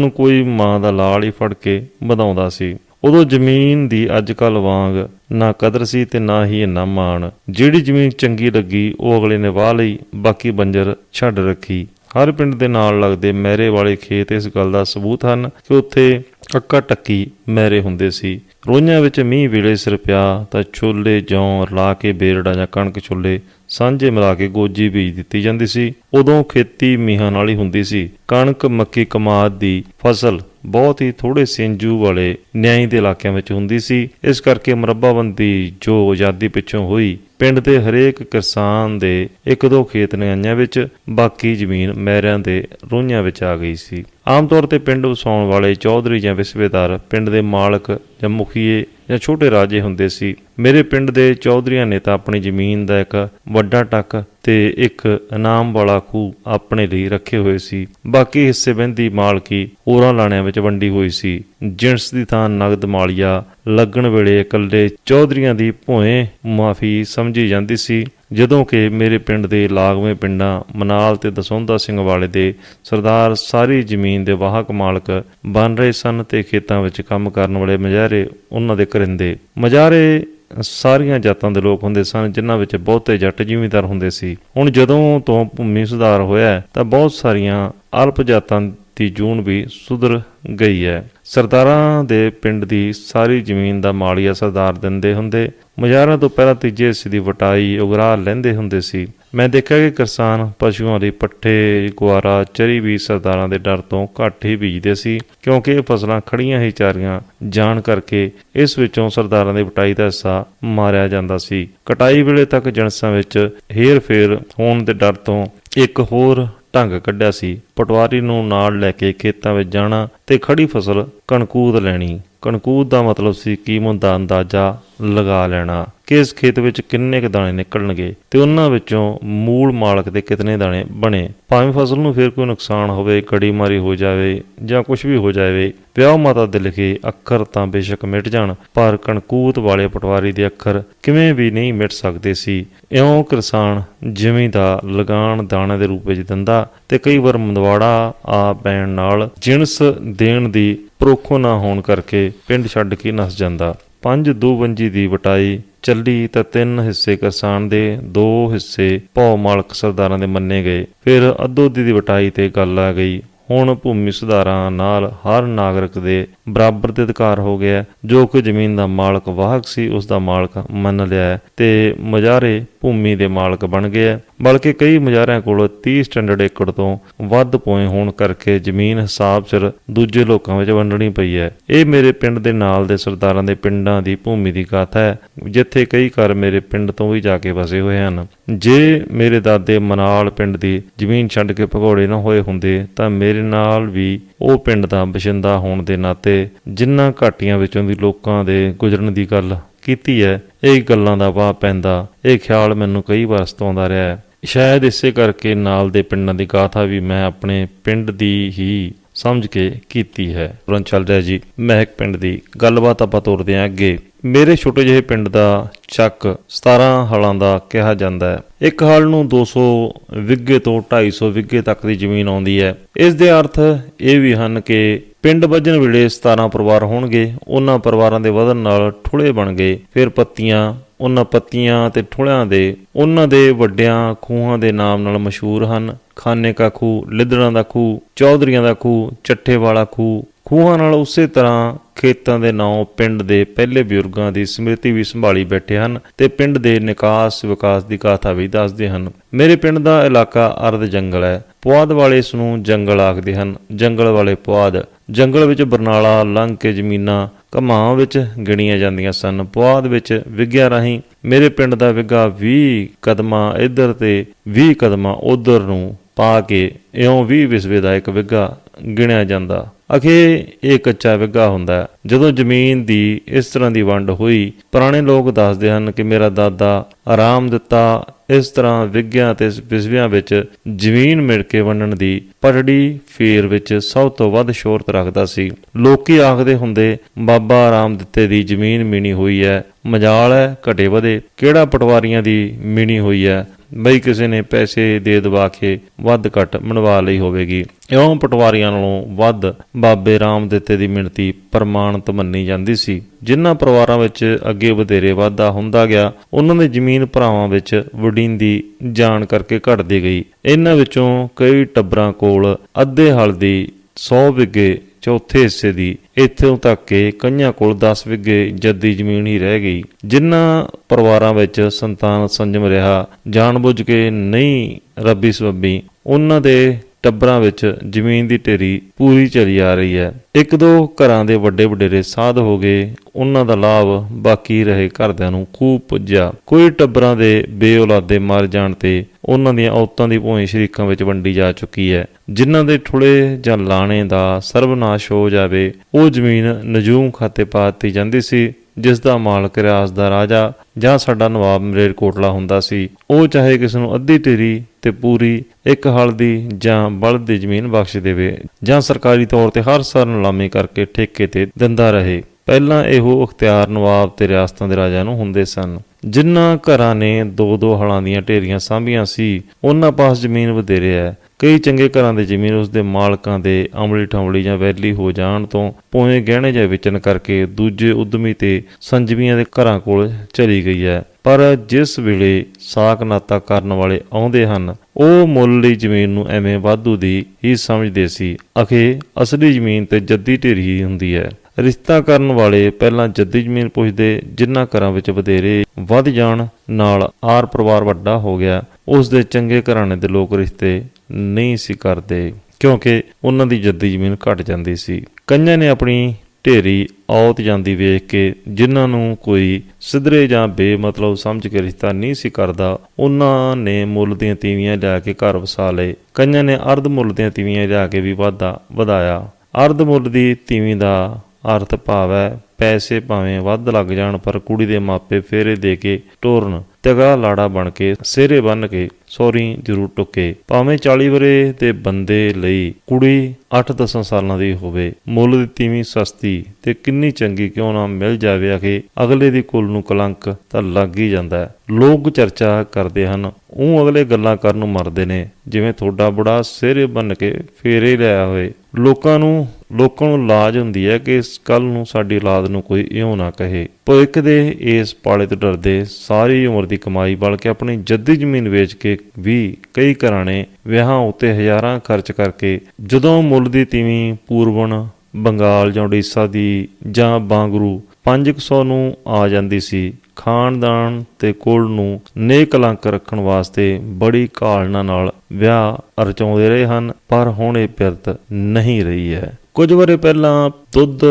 [SPEAKER 1] ਨੂੰ ਕੋਈ ਮਾਂ ਦਾ ਲਾਲ ਹੀ ਫੜ ਕੇ ਵਧਾਉਂਦਾ ਸੀ। ਉਦੋਂ ਜ਼ਮੀਨ ਦੀ ਅੱਜ ਕੱਲ ਵਾਂਗ ਨਾ ਕਦਰ ਸੀ ਤੇ ਨਾ ਹੀ ਇੰਨਾ ਮਾਣ। ਜਿਹੜੀ ਜ਼ਮੀਨ ਚੰਗੀ ਲੱਗੀ, ਉਹ ਅਗਲੇ ਨੇ ਵਾਹ ਲਈ, ਬਾਕੀ ਬੰਜਰ ਛੱਡ ਰੱਖੀ। ਹਰ ਪਿੰਡ ਦੇ ਨਾਲ ਲੱਗਦੇ ਮਹਿਰੇ ਵਾਲੇ ਖੇਤ ਇਸ ਗੱਲ ਦਾ ਸਬੂਤ ਹਨ ਕਿ ਉੱਥੇ ਅੱਕਾ ਟੱਕੀ ਮਹਿਰੇ ਹੁੰਦੇ ਸੀ। ਰੋਈਆਂ ਵਿੱਚ ਮੀਂਹ ਵੇਲੇ ਸਿਰ ਪਿਆ ਤਾਂ ਛੋਲੇ ਜੌਂ ਰਲਾ ਕੇ ਬੇਰੜਾ ਜਾਂ ਕਣਕ ਛੋਲੇ ਸਾਂਝੇ ਮਿਲਾ ਕੇ ਗੋਜੀ ਬੀਜ ਦਿੱਤੀ ਜਾਂਦੀ ਸੀ। ਉਦੋਂ ਖੇਤੀ ਮੀਂਹਾਂ ਨਾਲ ਹੀ ਹੁੰਦੀ ਸੀ। ਕਣਕ ਮੱਕੀ ਕਮਾਦ ਦੀ ਫਸਲ ਬਹੁਤ ਹੀ ਥੋੜੇ ਸਿੰਜੂ ਵਾਲੇ ਨਿਆਈ ਦੇ ਇਲਾਕਿਆਂ ਵਿੱਚ ਹੁੰਦੀ ਸੀ। ਇਸ ਕਰਕੇ ਮਰੱਬਾਬੰਦੀ ਜੋ ਆਜ਼ਾਦੀ ਪਿੱਛੋਂ ਹੋਈ ਪਿੰਡ ਦੇ ਹਰੇਕ ਕਿਸਾਨ ਦੇ ਇੱਕ ਦੋ ਖੇਤ ਨਿਆਈਆਂ ਵਿੱਚ, ਬਾਕੀ ਜ਼ਮੀਨ ਮਹਿਰਿਆਂ ਦੇ ਰੋਈਆਂ ਵਿੱਚ ਆ ਗਈ ਸੀ। ਆਮ ਤੌਰ ਤੇ ਪਿੰਡ ਵਸਾਉਣ ਵਾਲੇ ਚੌਧਰੀ ਜਾਂ ਵਿਸਵੇਦਾਰ ਪਿੰਡ ਦੇ ਮਾਲਕ ਜਾਂ ਮੁਖੀਏ ਜਾਂ ਛੋਟੇ ਰਾਜੇ ਹੁੰਦੇ ਸੀ। ਮੇਰੇ ਪਿੰਡ ਦੇ ਚੌਧਰੀਆਂ ਨੇ ਤਾਂ ਆਪਣੀ ਜ਼ਮੀਨ ਦਾ ਇੱਕ ਵੱਡਾ ਟੱਕ ਤੇ ਇੱਕ ਇਨਾਮ ਵਾਲਾ ਖੂਹ ਆਪਣੇ ਲਈ ਰੱਖੇ ਹੋਏ ਸੀ। ਬਾਕੀ ਹਿੱਸੇ ਬੰਦੀ ਮਾਲਕੀ ਹੋਰਾਂ ਲਾਣਿਆਂ ਵਿੱਚ ਵੰਡੀ ਹੋਈ ਸੀ। ਜਿਣਸ ਦੀ ਥਾਂ ਨਗਦ ਮਾਲੀਆ ਲੱਗਣ ਵੇਲੇ ਇਕੱਲੇ ਚੌਧਰੀਆਂ ਦੀ ਭੋਏ ਮਾਫੀ ਸਮਝੀ ਜਾਂਦੀ ਸੀ। ਜਦੋਂ ਕਿ ਮੇਰੇ ਪਿੰਡ ਦੇ ਲਾਗਵੇਂ ਪਿੰਡਾਂ ਮਨਾਲ ਤੇ ਦਸੌਂਦਾ ਸਿੰਘ ਵਾਲੇ ਦੇ ਸਰਦਾਰ ਸਾਰੀ ਜ਼ਮੀਨ ਦੇ ਵਾਹਕ ਮਾਲਕ ਬਣ ਰਹੇ ਸਨ ਤੇ ਖੇਤਾਂ ਵਿੱਚ ਕੰਮ ਕਰਨ ਵਾਲੇ ਮਜਾਰੇ ਉਹਨਾਂ ਦੇ ਕਰਿੰਦੇ ਮਜਾਰੇ ਸਾਰੀਆਂ ਜਾਤਾਂ ਦੇ ਲੋਕ ਹੁੰਦੇ ਸਨ, ਜਿਨ੍ਹਾਂ ਵਿੱਚ ਬਹੁਤੇ ਜੱਟ ਜ਼ਿਮੀਂਦਾਰ ਹੁੰਦੇ ਸੀ। ਹੁਣ ਜਦੋਂ ਤੋਂ ਭੂਮੀ ਸੁਧਾਰ ਹੋਇਆ ਤਾਂ ਬਹੁਤ ਸਾਰੀਆਂ ਅਲਪ ਜਾਤਾਂ ਦੀ ਜੂਨ ਵੀ ਸੁਧਰ ਗਈ ਹੈ। ਸਰਦਾਰਾਂ ਦੇ ਪਿੰਡ ਦੀ ਸਾਰੀ ਜ਼ਮੀਨ ਦਾ ਮਾਲੀਆ ਸਰਦਾਰ ਦਿੰਦੇ ਹੁੰਦੇ। ਮਜ਼ਾਰਾਂ ਤੋਂ ਪਹਿਲਾਂ ਤੀਜੇ ਹਿੱਸੇ ਦੀ ਵਟਾਈ ਉਗਰਾ ਲੈਂਦੇ ਹੁੰਦੇ ਸੀ। ਮੈਂ ਦੇਖਿਆ ਕਿ ਕਿਸਾਨ ਪਸ਼ੂਆਂ ਲਈ ਪੱਠੇ, ਗੁਆਰਾ, ਚਰੀ ਵੀ ਸਰਦਾਰਾਂ ਦੇ ਡਰ ਤੋਂ ਘੱਟ ਹੀ ਬੀਜਦੇ ਸੀ, ਕਿਉਂਕਿ ਇਹ ਫਸਲਾਂ ਖੜੀਆਂ ਹੀ ਚਾਰੀਆਂ ਜਾਣ ਕਰਕੇ ਇਸ ਵਿੱਚੋਂ ਸਰਦਾਰਾਂ ਦੀ ਵਟਾਈ ਦਾ ਹਿੱਸਾ ਮਾਰਿਆ ਜਾਂਦਾ ਸੀ। ਕਟਾਈ ਵੇਲੇ ਤੱਕ ਜਣਸਾਂ ਵਿੱਚ ਹੇਰ ਫੇਰ ਹੋਣ ਦੇ ਡਰ ਤੋਂ ਇੱਕ ਹੋਰ ਢੰਗ ਕੱਢਿਆ ਸੀ। ਪਟਵਾਰੀ ਨੂੰ ਨਾਲ ਲੈ ਕੇ ਖੇਤਾਂ ਵਿੱਚ ਜਾਣਾ ਤੇ ਖੜੀ ਫਸਲ ਕਣਕੂਦ ਲੈਣੀ। ਕਣਕੂਦ ਦਾ ਮਤਲਬ ਸੀ ਕੀਮਤ ਦਾ ਅੰਦਾਜ਼ਾ ਲਗਾ ਲੈਣਾ। ਕਿ ਇਸ ਖੇਤ ਵਿੱਚ ਕਿੰਨੇ ਕੁ ਦਾਣੇ ਨਿਕਲਣਗੇ ਤੇ ਉਹਨਾਂ ਵਿੱਚੋਂ ਮੂਲ ਮਾਲਕ ਦੇ ਕਿਤਨੇ ਦਾਣੇ ਬਣੇ? ਭਾਵੇਂ ਫਸਲ ਨੂੰ ਫਿਰ ਕੋਈ ਨੁਕਸਾਨ ਹੋਵੇ ਕੜੀ ਮਾਰੀ ਹੋ ਜਾਵੇ ਜਾਂ ਕੁਝ ਵੀ ਹੋ ਜਾਵੇ, ਵਿਆਹ ਮਾਤਾ ਦੇ ਲਿਖੇ ਅੱਖਰ ਤਾਂ ਬੇਸ਼ੱਕ ਮਿਟ ਜਾਣ, ਪਰ ਕਣਕੂਤ ਵਾਲੇ ਪਟਵਾਰੀ ਦੇ ਅੱਖਰ ਕਿਵੇਂ ਵੀ ਨਹੀਂ ਮਿਟ ਸਕਦੇ ਸੀ। ਇਉਂ ਕਿਸਾਨ ਜਿਵੇਂ ਦਾ ਲਗਾਨ ਦਾਣੇ ਦੇ ਰੂਪ ਵਿੱਚ ਦਿੰਦਾ ਤੇ ਕਈ ਵਾਰ ਮੰਦਵਾੜਾ ਆ ਪੈਣ ਨਾਲ ਜਿਣਸ ਦੇਣ ਦੀ ਪਰੋਖੋ ਨਾ ਹੋਣ ਕਰਕੇ ਪਿੰਡ ਛੱਡ ਕੇ ਨਸ ਜਾਂਦਾ। ਪੰਜ ਦੋ ਵੰਜੀ ਦੀ ਵਟਾਈ ਚੱਲੀ ਤਾਂ ਤਿੰਨ ਹਿੱਸੇ ਕਿਸਾਨ ਦੇ, ਦੋ ਹਿੱਸੇ ਭੌ ਮਾਲਕ ਸਰਦਾਰਾਂ ਦੇ ਮੰਨੇ ਗਏ। ਫਿਰ ਅੱਧੋ ਅੱਧੀ ਦੀ ਵਟਾਈ ਤੇ ਗੱਲ ਆ ਗਈ। ਹੁਣ ਭੂਮੀ ਸੁਧਾਰਾਂ ਨਾਲ ਹਰ ਨਾਗਰਿਕ ਦੇ ਬਰਾਬਰ ਦੇ ਅਧਿਕਾਰ ਹੋ ਗਿਆ। ਜੋ ਕਿ ਜ਼ਮੀਨ ਦਾ ਮਾਲਕ ਵਾਹਕ ਸੀ, ਉਸ ਦਾ ਮਾਲਕ ਮੰਨ ਲਿਆ। ਹੈ ਤੇ ਮਜਾਰੇ ਭੂਮੀ ਦੇ ਮਾਲਕ ਬਣ ਗਏ ਹੈ। ਬਲਕਿ ਕਈ ਮਜਾਰਿਆਂ ਕੋਲ 30 ਸਟੈਂਡਰਡ ਏਕੜ ਤੋਂ ਵੱਧ ਪੋਏ ਹੋਣ ਕਰਕੇ ਜ਼ਮੀਨ ਹਿਸਾਬ ਸਿਰ ਦੂਜੇ ਲੋਕਾਂ ਵਿੱਚ ਵੰਡਣੀ ਪਈ ਹੈ ਇਹ ਮੇਰੇ ਪਿੰਡ ਦੇ ਨਾਲ ਦੇ ਸਰਦਾਰਾਂ ਦੇ ਪਿੰਡਾਂ ਦੀ ਭੂਮੀ ਦੀ ਗਾਥਾ ਹੈ, ਜਿੱਥੇ ਕਈ ਘਰ ਮੇਰੇ ਪਿੰਡ ਤੋਂ ਵੀ ਜਾ ਕੇ ਵਸੇ ਹੋਏ ਹਨ ਜੇ ਮੇਰੇ ਦਾਦੇ ਮਨਾਲ ਪਿੰਡ ਦੀ ਜ਼ਮੀਨ ਛੱਡ ਕੇ ਭਗੌੜੇ ਨਾ ਹੋਏ ਹੁੰਦੇ, ਤਾਂ ਮੇਰੇ ਨਾਲ ਵੀ ਉਹ ਪਿੰਡ ਦਾ ਬਸ਼ਿੰਦਾ ਹੋਣ ਦੇ ਨਾਤੇ ਜਿਨ੍ਹਾਂ ਘਾਟੀਆਂ ਵਿੱਚੋਂ ਦੀ ਲੋਕਾਂ ਦੇ ਗੁਜ਼ਰਨ ਦੀ ਗੱਲ ਕੀਤੀ ਹੈ ਇਹ ਗੱਲਾਂ ਦਾ ਵਾਹ ਪੈਂਦਾ। ਇਹ ਖਿਆਲ ਮੈਨੂੰ ਕਈ ਵਾਰ ਸਤਾਉਂਦਾ ਰਿਹਾ। ਹੈ ਸ਼ਾਇਦ ਇਸੇ ਕਰਕੇ ਨਾਲ ਦੇ ਪਿੰਡਾਂ ਦੀ ਗਾਥਾ ਵੀ ਮੈਂ ਆਪਣੇ ਪਿੰਡ ਦੀ ਹੀ ਸਮਝ ਕੇ ਕੀਤੀ ਹੈ। ਤੁਰਨ ਚੱਲ ਰਿਹਾ ਜੀ। ਮਹਿਕ ਪਿੰਡ ਦੀ। ਗੱਲਬਾਤ ਆਪਾਂ ਤੋਰਦੇ ਹਾਂ ਅੱਗੇ। ਮੇਰੇ ਛੋਟੇ ਜਿਹੇ ਪਿੰਡ ਦਾ ਚੱਕ 17 ਹਲਾਂ ਦਾ ਕਿਹਾ ਜਾਂਦਾ ਹੈ। ਇੱਕ ਹਲ ਨੂੰ 200 ਵਿੱਗੇ ਤੋਂ 250 ਵਿੱਗੇ ਤੱਕ ਦੀ ਜ਼ਮੀਨ ਆਉਂਦੀ ਹੈ। ਇਸ ਦੇ ਅਰਥ ਇਹ ਵੀ ਹਨ ਕਿ ਪਿੰਡ ਵੱਜਣ ਵੇਲੇ 17 ਪਰਿਵਾਰ ਹੋਣਗੇ, ਉਹਨਾਂ ਪਰਿਵਾਰਾਂ ਦੇ ਵਧਣ ਨਾਲ ਠੁਲੇ ਬਣ ਗਏ। ਫਿਰ ਪੱਤੀਆਂ, ਉਹਨਾਂ ਪੱਤੀਆਂ ਤੇ ਠੁਲਿਆਂ ਦੇ, ਉਹਨਾਂ ਦੇ ਵੱਡਿਆਂ ਖੂਹਾਂ ਦੇ ਨਾਮ ਨਾਲ ਮਸ਼ਹੂਰ ਹਨ। ਖਾਨੇ ਕਾ ਖੂਹ, ਲਿੱਦੜਾਂ ਦਾ ਖੂਹ, ਚੌਧਰੀਆਂ ਦਾ ਖੂਹ, ਚੱਠੇ ਵਾਲਾ ਖੂਹ। ਖੂਹਾਂ ਨਾਲ ਉਸੇ ਤਰ੍ਹਾਂ ਖੇਤਾਂ ਦੇ ਨਾਂ, ਪਿੰਡ ਦੇ ਪਹਿਲੇ ਬਜ਼ੁਰਗਾਂ ਦੀ ਸਮ੍ਰਿਤੀ ਵੀ ਸੰਭਾਲੀ ਬੈਠੇ ਹਨ ਤੇ ਪਿੰਡ ਦੇ ਨਿਕਾਸ ਵਿਕਾਸ ਦੀ ਗਾਥਾ ਵੀ ਦੱਸਦੇ ਹਨ। ਮੇਰੇ ਪਿੰਡ ਦਾ ਇਲਾਕਾ ਅਰਧ ਜੰਗਲ ਹੈ। ਪੁਆਧ ਵਾਲੇ ਇਸ ਨੂੰ ਜੰਗਲ ਆਖਦੇ ਹਨ। ਜੰਗਲ ਵਾਲੇ ਪੁਆਧ ਜੰਗਲ ਵਿੱਚ ਬਰਨਾਲਾ, ਲੰਘ ਕੇ ਜ਼ਮੀਨਾਂ ਘਮਾਂ ਵਿੱਚ ਗਿਣੀਆਂ ਜਾਂਦੀਆਂ ਸਨ। ਪੁਆਧ ਵਿੱਚ ਵਿਗਿਆ ਰਾਹੀਂ ਮੇਰੇ ਪਿੰਡ ਦਾ ਵਿਗਾ 20 ਕਦਮਾਂ ਇੱਧਰ ਤੇ 20 ਕਦਮਾਂ ਉੱਧਰ ਨੂੰ ਪਾ ਕੇ ਇਉਂ 20 ਵਿਸਵੇ ਦਾ ਇੱਕ ਵਿਗਾ ਗਿਣਿਆ ਜਾਂਦਾ। ਅਖੇ ਇਹ ਕੱਚਾ ਵਿਗਾ ਹੁੰਦਾ ਜਦੋਂ ਜ਼ਮੀਨ ਦੀ ਇਸ ਤਰ੍ਹਾਂ ਦੀ ਵੰਡ ਹੋਈ, ਪੁਰਾਣੇ ਲੋਕ ਦੱਸਦੇ ਹਨ ਕਿ ਮੇਰਾ ਦਾਦਾ ਆਰਾਮ ਦਿੱਤਾ, ਇਸ ਤਰ੍ਹਾਂ ਵਿਗਿਆਂ ਤੇ ਵਿਸਵਿਆਂ ਵਿੱਚ ਜ਼ਮੀਨ ਮਿਲ ਕੇ ਵੰਡਣ ਦੀ ਪਟੜੀ ਫੇਰ ਵਿੱਚ ਸਭ ਤੋਂ ਵੱਧ ਸ਼ੋਹਰਤ ਰੱਖਦਾ ਸੀ। ਲੋਕੀ ਆਖਦੇ ਹੁੰਦੇ, ਬਾਬਾ ਆਰਾਮ ਦਿੱਤੇ ਦੀ ਜ਼ਮੀਨ ਮੀਣੀ ਹੋਈ ਹੈ, ਮਜਾਲ ਹੈ, ਘਟੇ ਵਧੇ, ਕਿਹੜਾ ਪਟਵਾਰੀਆਂ ਦੀ ਮੀਣੀ ਹੋਈ ਹੈ? ਬਈ ਕਿਸੇ ਨੇ ਪੈਸੇ ਦੇ ਦਵਾ ਕੇ ਵੱਧ ਘੱਟ ਮਨਵਾ ਲਈ ਹੋਵੇਗੀ। ਇਉਂ ਪਟਵਾਰੀਆਂ ਨਾਲੋਂ ਵੱਧ ਬਾਬੇ ਰਾਮ ਦਿੱਤੇ ਦੀ ਮਿਣਤੀ ਪ੍ਰਮਾਣਿਤ ਮੰਨੀ ਜਾਂਦੀ ਸੀ। ਜਿਨ੍ਹਾਂ ਪਰਿਵਾਰਾਂ ਵਿੱਚ ਅੱਗੇ ਵਧੇਰੇ ਵਾਧਾ ਹੁੰਦਾ ਗਿਆ, ਉਹਨਾਂ ਦੇ ਜ਼ਮੀਨ ਭਰਾਵਾਂ ਵਿੱਚ ਵਡਿੰਦੀ ਜਾਣ ਕਰਕੇ ਘਟਦੀ ਗਈ। ਇਹਨਾਂ ਵਿੱਚੋਂ ਕਈ ਟੱਬਰਾਂ ਕੋਲ ਅੱਧੇ ਹਲ ਦੀ 100 ਵਿਗੇ ਚੌਥੇ ਹਿੱਸੇ ਦੀ, ਇੱਥੋਂ ਤੱਕ ਕਿ ਕਈਆਂ ਕੋਲ 10 ਵਿਗੇ ਜੱਦੀ ਜ਼ਮੀਨ ਹੀ ਰਹਿ ਗਈ ਜਿਨ੍ਹਾਂ ਪਰਿਵਾਰਾਂ ਵਿੱਚ ਸੰਤਾਨ ਸੰਜਮ ਰਿਹਾ, ਜਾਣਬੁੱਝ ਕੇ ਨਹੀਂ ਰੱਬੀ ਸਬੱਬੀ, ਉਹਨਾਂ ਦੇ ਟੱਬਰਾਂ ਵਿੱਚ ਜ਼ਮੀਨ ਦੀ ਢੇਰੀ ਪੂਰੀ ਚਲੀ ਆ ਰਹੀ ਹੈ। ਇੱਕ ਦੋ ਘਰਾਂ ਦੇ ਵੱਡੇ ਵਡੇਰੇ ਸਾਧ ਹੋ ਗਏ। ਉਹਨਾਂ ਦਾ ਲਾਭ ਬਾਕੀ ਰਹੇ ਘਰਦਿਆਂ ਨੂੰ ਖੂਬ ਪੁੱਜਿਆ। ਕੋਈ ਟੱਬਰਾਂ ਦੇ ਬੇਔਲਾਦੇ ਮਰ ਜਾਣ ਤੇ ਉਹਨਾਂ ਦੀਆਂ ਔਤਾਂ ਦੀ ਭੋਏ ਸ਼ਰੀਕਾਂ ਵਿੱਚ ਵੰਡੀ ਜਾ ਚੁੱਕੀ ਹੈ। ਜਿਨ੍ਹਾਂ ਦੇ ਠੁਲੇ ਜਾਂ ਲਾਣੇ ਦਾ ਸਰਬਨਾਸ਼ ਹੋ ਜਾਵੇ, ਉਹ ਜ਼ਮੀਨ ਨਜੂਮ ਖਾਤੇ ਪਾ ਦਿੱਤੀ ਜਾਂਦੀ ਸੀ। ਜਿਸ ਦਾ ਮਾਲਕ ਰਿਆਸ ਦਾ ਰਾਜਾ ਜਾਂ ਸਾਡਾ ਨਵਾਬ ਮਰੇਰਕੋਟਲਾ ਹੁੰਦਾ ਸੀ, ਉਹ ਚਾਹੇ ਕਿਸ ਨੂੰ ਅੱਧੀ ਢੇਰੀ ਤੇ ਪੂਰੀ ਇੱਕ ਹਲ ਦੀ ਜਾਂ ਬਲਦ ਦੀ ਜ਼ਮੀਨ ਬਖਸ਼ ਦੇਵੇ ਜਾਂ ਸਰਕਾਰੀ ਤੌਰ ਤੇ ਹਰ ਸਾਲ ਨਿਲਾਮੀ ਕਰਕੇ ਠੇਕੇ ਤੇ ਦਿੰਦਾ ਰਹੇ। ਪਹਿਲਾਂ ਇਹੋ ਅਖਤਿਆਰ ਨਵਾਬ ਤੇ ਰਿਆਸਤਾਂ ਦੇ ਰਾਜਿਆਂ ਨੂੰ ਹੁੰਦੇ ਸਨ। ਜਿਨ੍ਹਾਂ ਘਰਾਂ ਨੇ ਦੋ ਦੋ ਹਲਾਂ ਦੀਆਂ ਢੇਰੀਆਂ ਸਾਂਭੀਆਂ ਸੀ, ਉਹਨਾਂ ਪਾਸ ਜ਼ਮੀਨ ਵਧੇਰੇ ਹੈ। ਕਈ ਚੰਗੇ ਘਰਾਂ ਦੀ ਜ਼ਮੀਨ ਉਸ ਦੇ ਮਾਲਕਾਂ ਦੇ ਅਮਲੀ ਠਮਲੀ ਜਾਂ ਵੈਲੀ ਹੋ ਜਾਣ ਤੋਂ ਪੋਏ ਗਹਿਣੇ ਜਾਂ ਵਿਚਨ ਕਰਕੇ ਦੂਜੇ ਉਦਮੀ ਤੇ ਸੰਜਵੀਆਂ ਦੇ ਘਰਾਂ ਕੋਲ ਚਲੀ ਗਈ ਹੈ। ਪਰ ਜਿਸ ਵੇਲੇ ਸਾਕ ਨਾਤਾ ਕਰਨ ਵਾਲੇ ਆਉਂਦੇ ਹਨ, ਉਹ ਮੁੱਲ ਲਈ ਜ਼ਮੀਨ ਨੂੰ ਐਵੇਂ ਵਾਧੂ ਦੀ ਹੀ ਸਮਝਦੇ ਸੀ। ਅਖੇ, ਅਸਲੀ ਜ਼ਮੀਨ ਤੇ ਜੱਦੀ ਢੇਰੀ ਹੀ ਹੁੰਦੀ ਹੈ। ਰਿਸ਼ਤਾ ਕਰਨ ਵਾਲੇ ਪਹਿਲਾਂ ਜੱਦੀ ਜ਼ਮੀਨ ਪੁੱਛਦੇ ਜਿਨ੍ਹਾਂ ਘਰਾਂ ਵਿੱਚ ਵਧੇਰੇ ਵੱਧ ਜਾਣ ਨਾਲ ਆਰ ਪਰਿਵਾਰ ਵੱਡਾ ਹੋ ਗਿਆ। ਉਸ ਦੇ ਚੰਗੇ ਘਰਾਣੇ ਦੇ ਲੋਕ ਰਿਸ਼ਤੇ ਨਹੀਂ ਸੀ ਕਰਦੇ, ਕਿਉਂਕਿ ਉਹਨਾਂ ਦੀ ਜੱਦੀ ਜ਼ਮੀਨ ਘਟ ਜਾਂਦੀ ਸੀ। ਕਈਆਂ ਨੇ ਆਪਣੀ ਢੇਰੀ ਔਤ ਜਾਂਦੀ ਵੇਖ ਕੇ ਜਿਨ੍ਹਾਂ ਨੂੰ ਕੋਈ ਸਿਧਰੇ ਜਾਂ ਬੇਮਤਲਬ ਸਮਝ ਕੇ ਰਿਸ਼ਤਾ ਨਹੀਂ ਸੀ ਕਰਦਾ, ਉਹਨਾਂ ਨੇ ਮੁੱਲ ਦੀਆਂ ਤੀਵੀਆਂ ਲਿਆ ਕੇ ਘਰ ਵਸਾ ਲਏ। ਕਈਆਂ ਨੇ ਅਰਧ ਮੁੱਲ ਦੀਆਂ ਤੀਵੀਆਂ ਲਿਆ ਕੇ ਵੀ ਵਾਧਾ ਵਧਾਇਆ। ਅਰਧ ਮੁੱਲ ਦੀ ਤੀਵੀਂ ਦਾ ਅਰਥ ਭਾਵ ਹੈ, ਪੈਸੇ ਭਾਵੇਂ ਵੱਧ ਲੱਗ ਜਾਣ, ਪਰ ਕੁੜੀ ਦੇ ਮਾਪੇ ਫੇਰੇ ਦੇ ਕੇ ਟੋਰਨ ਤਗੜਾ ਲਾੜਾ ਬਣ ਕੇ ਸਿਹਰੇ ਬੰਨ ਕੇ ਸੌਰੀ ਜ਼ਰੂਰ ਟੁੱਕੇ। ਭਾਵੇਂ 40 ਵਰੇ ਦੇ ਬੰਦੇ ਲਈ ਕੁੜੀ 8-10 ਸਾਲਾਂ ਦੀ ਹੋਵੇ, ਮੁੱਲ ਦੀ ਤੀਵੀਂ ਸਸਤੀ ਤੇ ਕਿੰਨੀ ਚੰਗੀ ਕਿਉਂ ਨਾ ਮਿਲ ਜਾਵੇ ਅਖੇ ਅਗਲੇ ਦੀ ਕੁਲ ਨੂੰ ਕਲੰਕ ਤਾਂ ਲੱਗ ਹੀ ਜਾਂਦਾ ਹੈ। ਲੋਕ ਚਰਚਾ ਕਰਦੇ ਹਨ, ਉਹ ਅਗਲੇ ਗੱਲਾਂ ਕਰਨ ਨੂੰ ਮਰਦੇ ਨੇ, ਜਿਵੇਂ ਤੁਹਾਡਾ ਬੁੜਾ ਸਿਹਰੇ ਬੰਨ ਕੇ ਫੇਰੇ ਲਿਆ ਹੋਏ ਲੋਕਾਂ ਨੂੰ ਲੋਕਾਂ ਨੂੰ ਲਾਜ ਹੁੰਦੀ ਹੈ ਕਿ ਇਸ ਕੱਲ ਨੂੰ ਸਾਡੀ ਔਲਾਦ ਨੂੰ ਕੋਈ ਇਉਂ ਨਾ ਕਹੇ। ਭਵਿੱਖ ਦੇ ਇਸ ਪਾਲੇ ਤੋਂ ਡਰਦੇ ਸਾਰੀ ਉਮਰ ਦੀ ਕਮਾਈ ਬਲ ਕੇ ਆਪਣੀ ਜੱਦੀ ਜ਼ਮੀਨ ਵੇਚ ਕੇ ਵੀ ਕਈ ਘਰਾਣੇ ਵਿਆਹਾਂ ਉੱਤੇ ਹਜ਼ਾਰਾਂ ਖਰਚ ਕਰਕੇ ਜਦੋਂ ਮੁੱਲ ਦੀ ਤੀਵੀਂ ਪੂਰਬਨ ਬੰਗਾਲ ਜਾਂ ਉੜੀਸਾ ਦੀ ਜਾਂ ਬਾਂਗਰੂ 500 ਨੂੰ ਆ ਜਾਂਦੀ ਸੀ, ਖਾਨਦਾਨ ਤੇ ਕੁਲ ਨੂੰ ਨੇਕ ਕਲੰਕ ਰੱਖਣ ਵਾਸਤੇ ਬੜੀ ਕਾਲਨਾ ਨਾਲ ਵਿਆਹ ਰਚਾਉਂਦੇ ਰਹੇ ਹਨ, ਪਰ ਹੁਣ ਇਹ ਪਿਰਤ ਨਹੀਂ ਰਹੀ ਹੈ। ਕੁਝ ਵਰੇ ਪਹਿਲਾਂ ਦੁੱਧ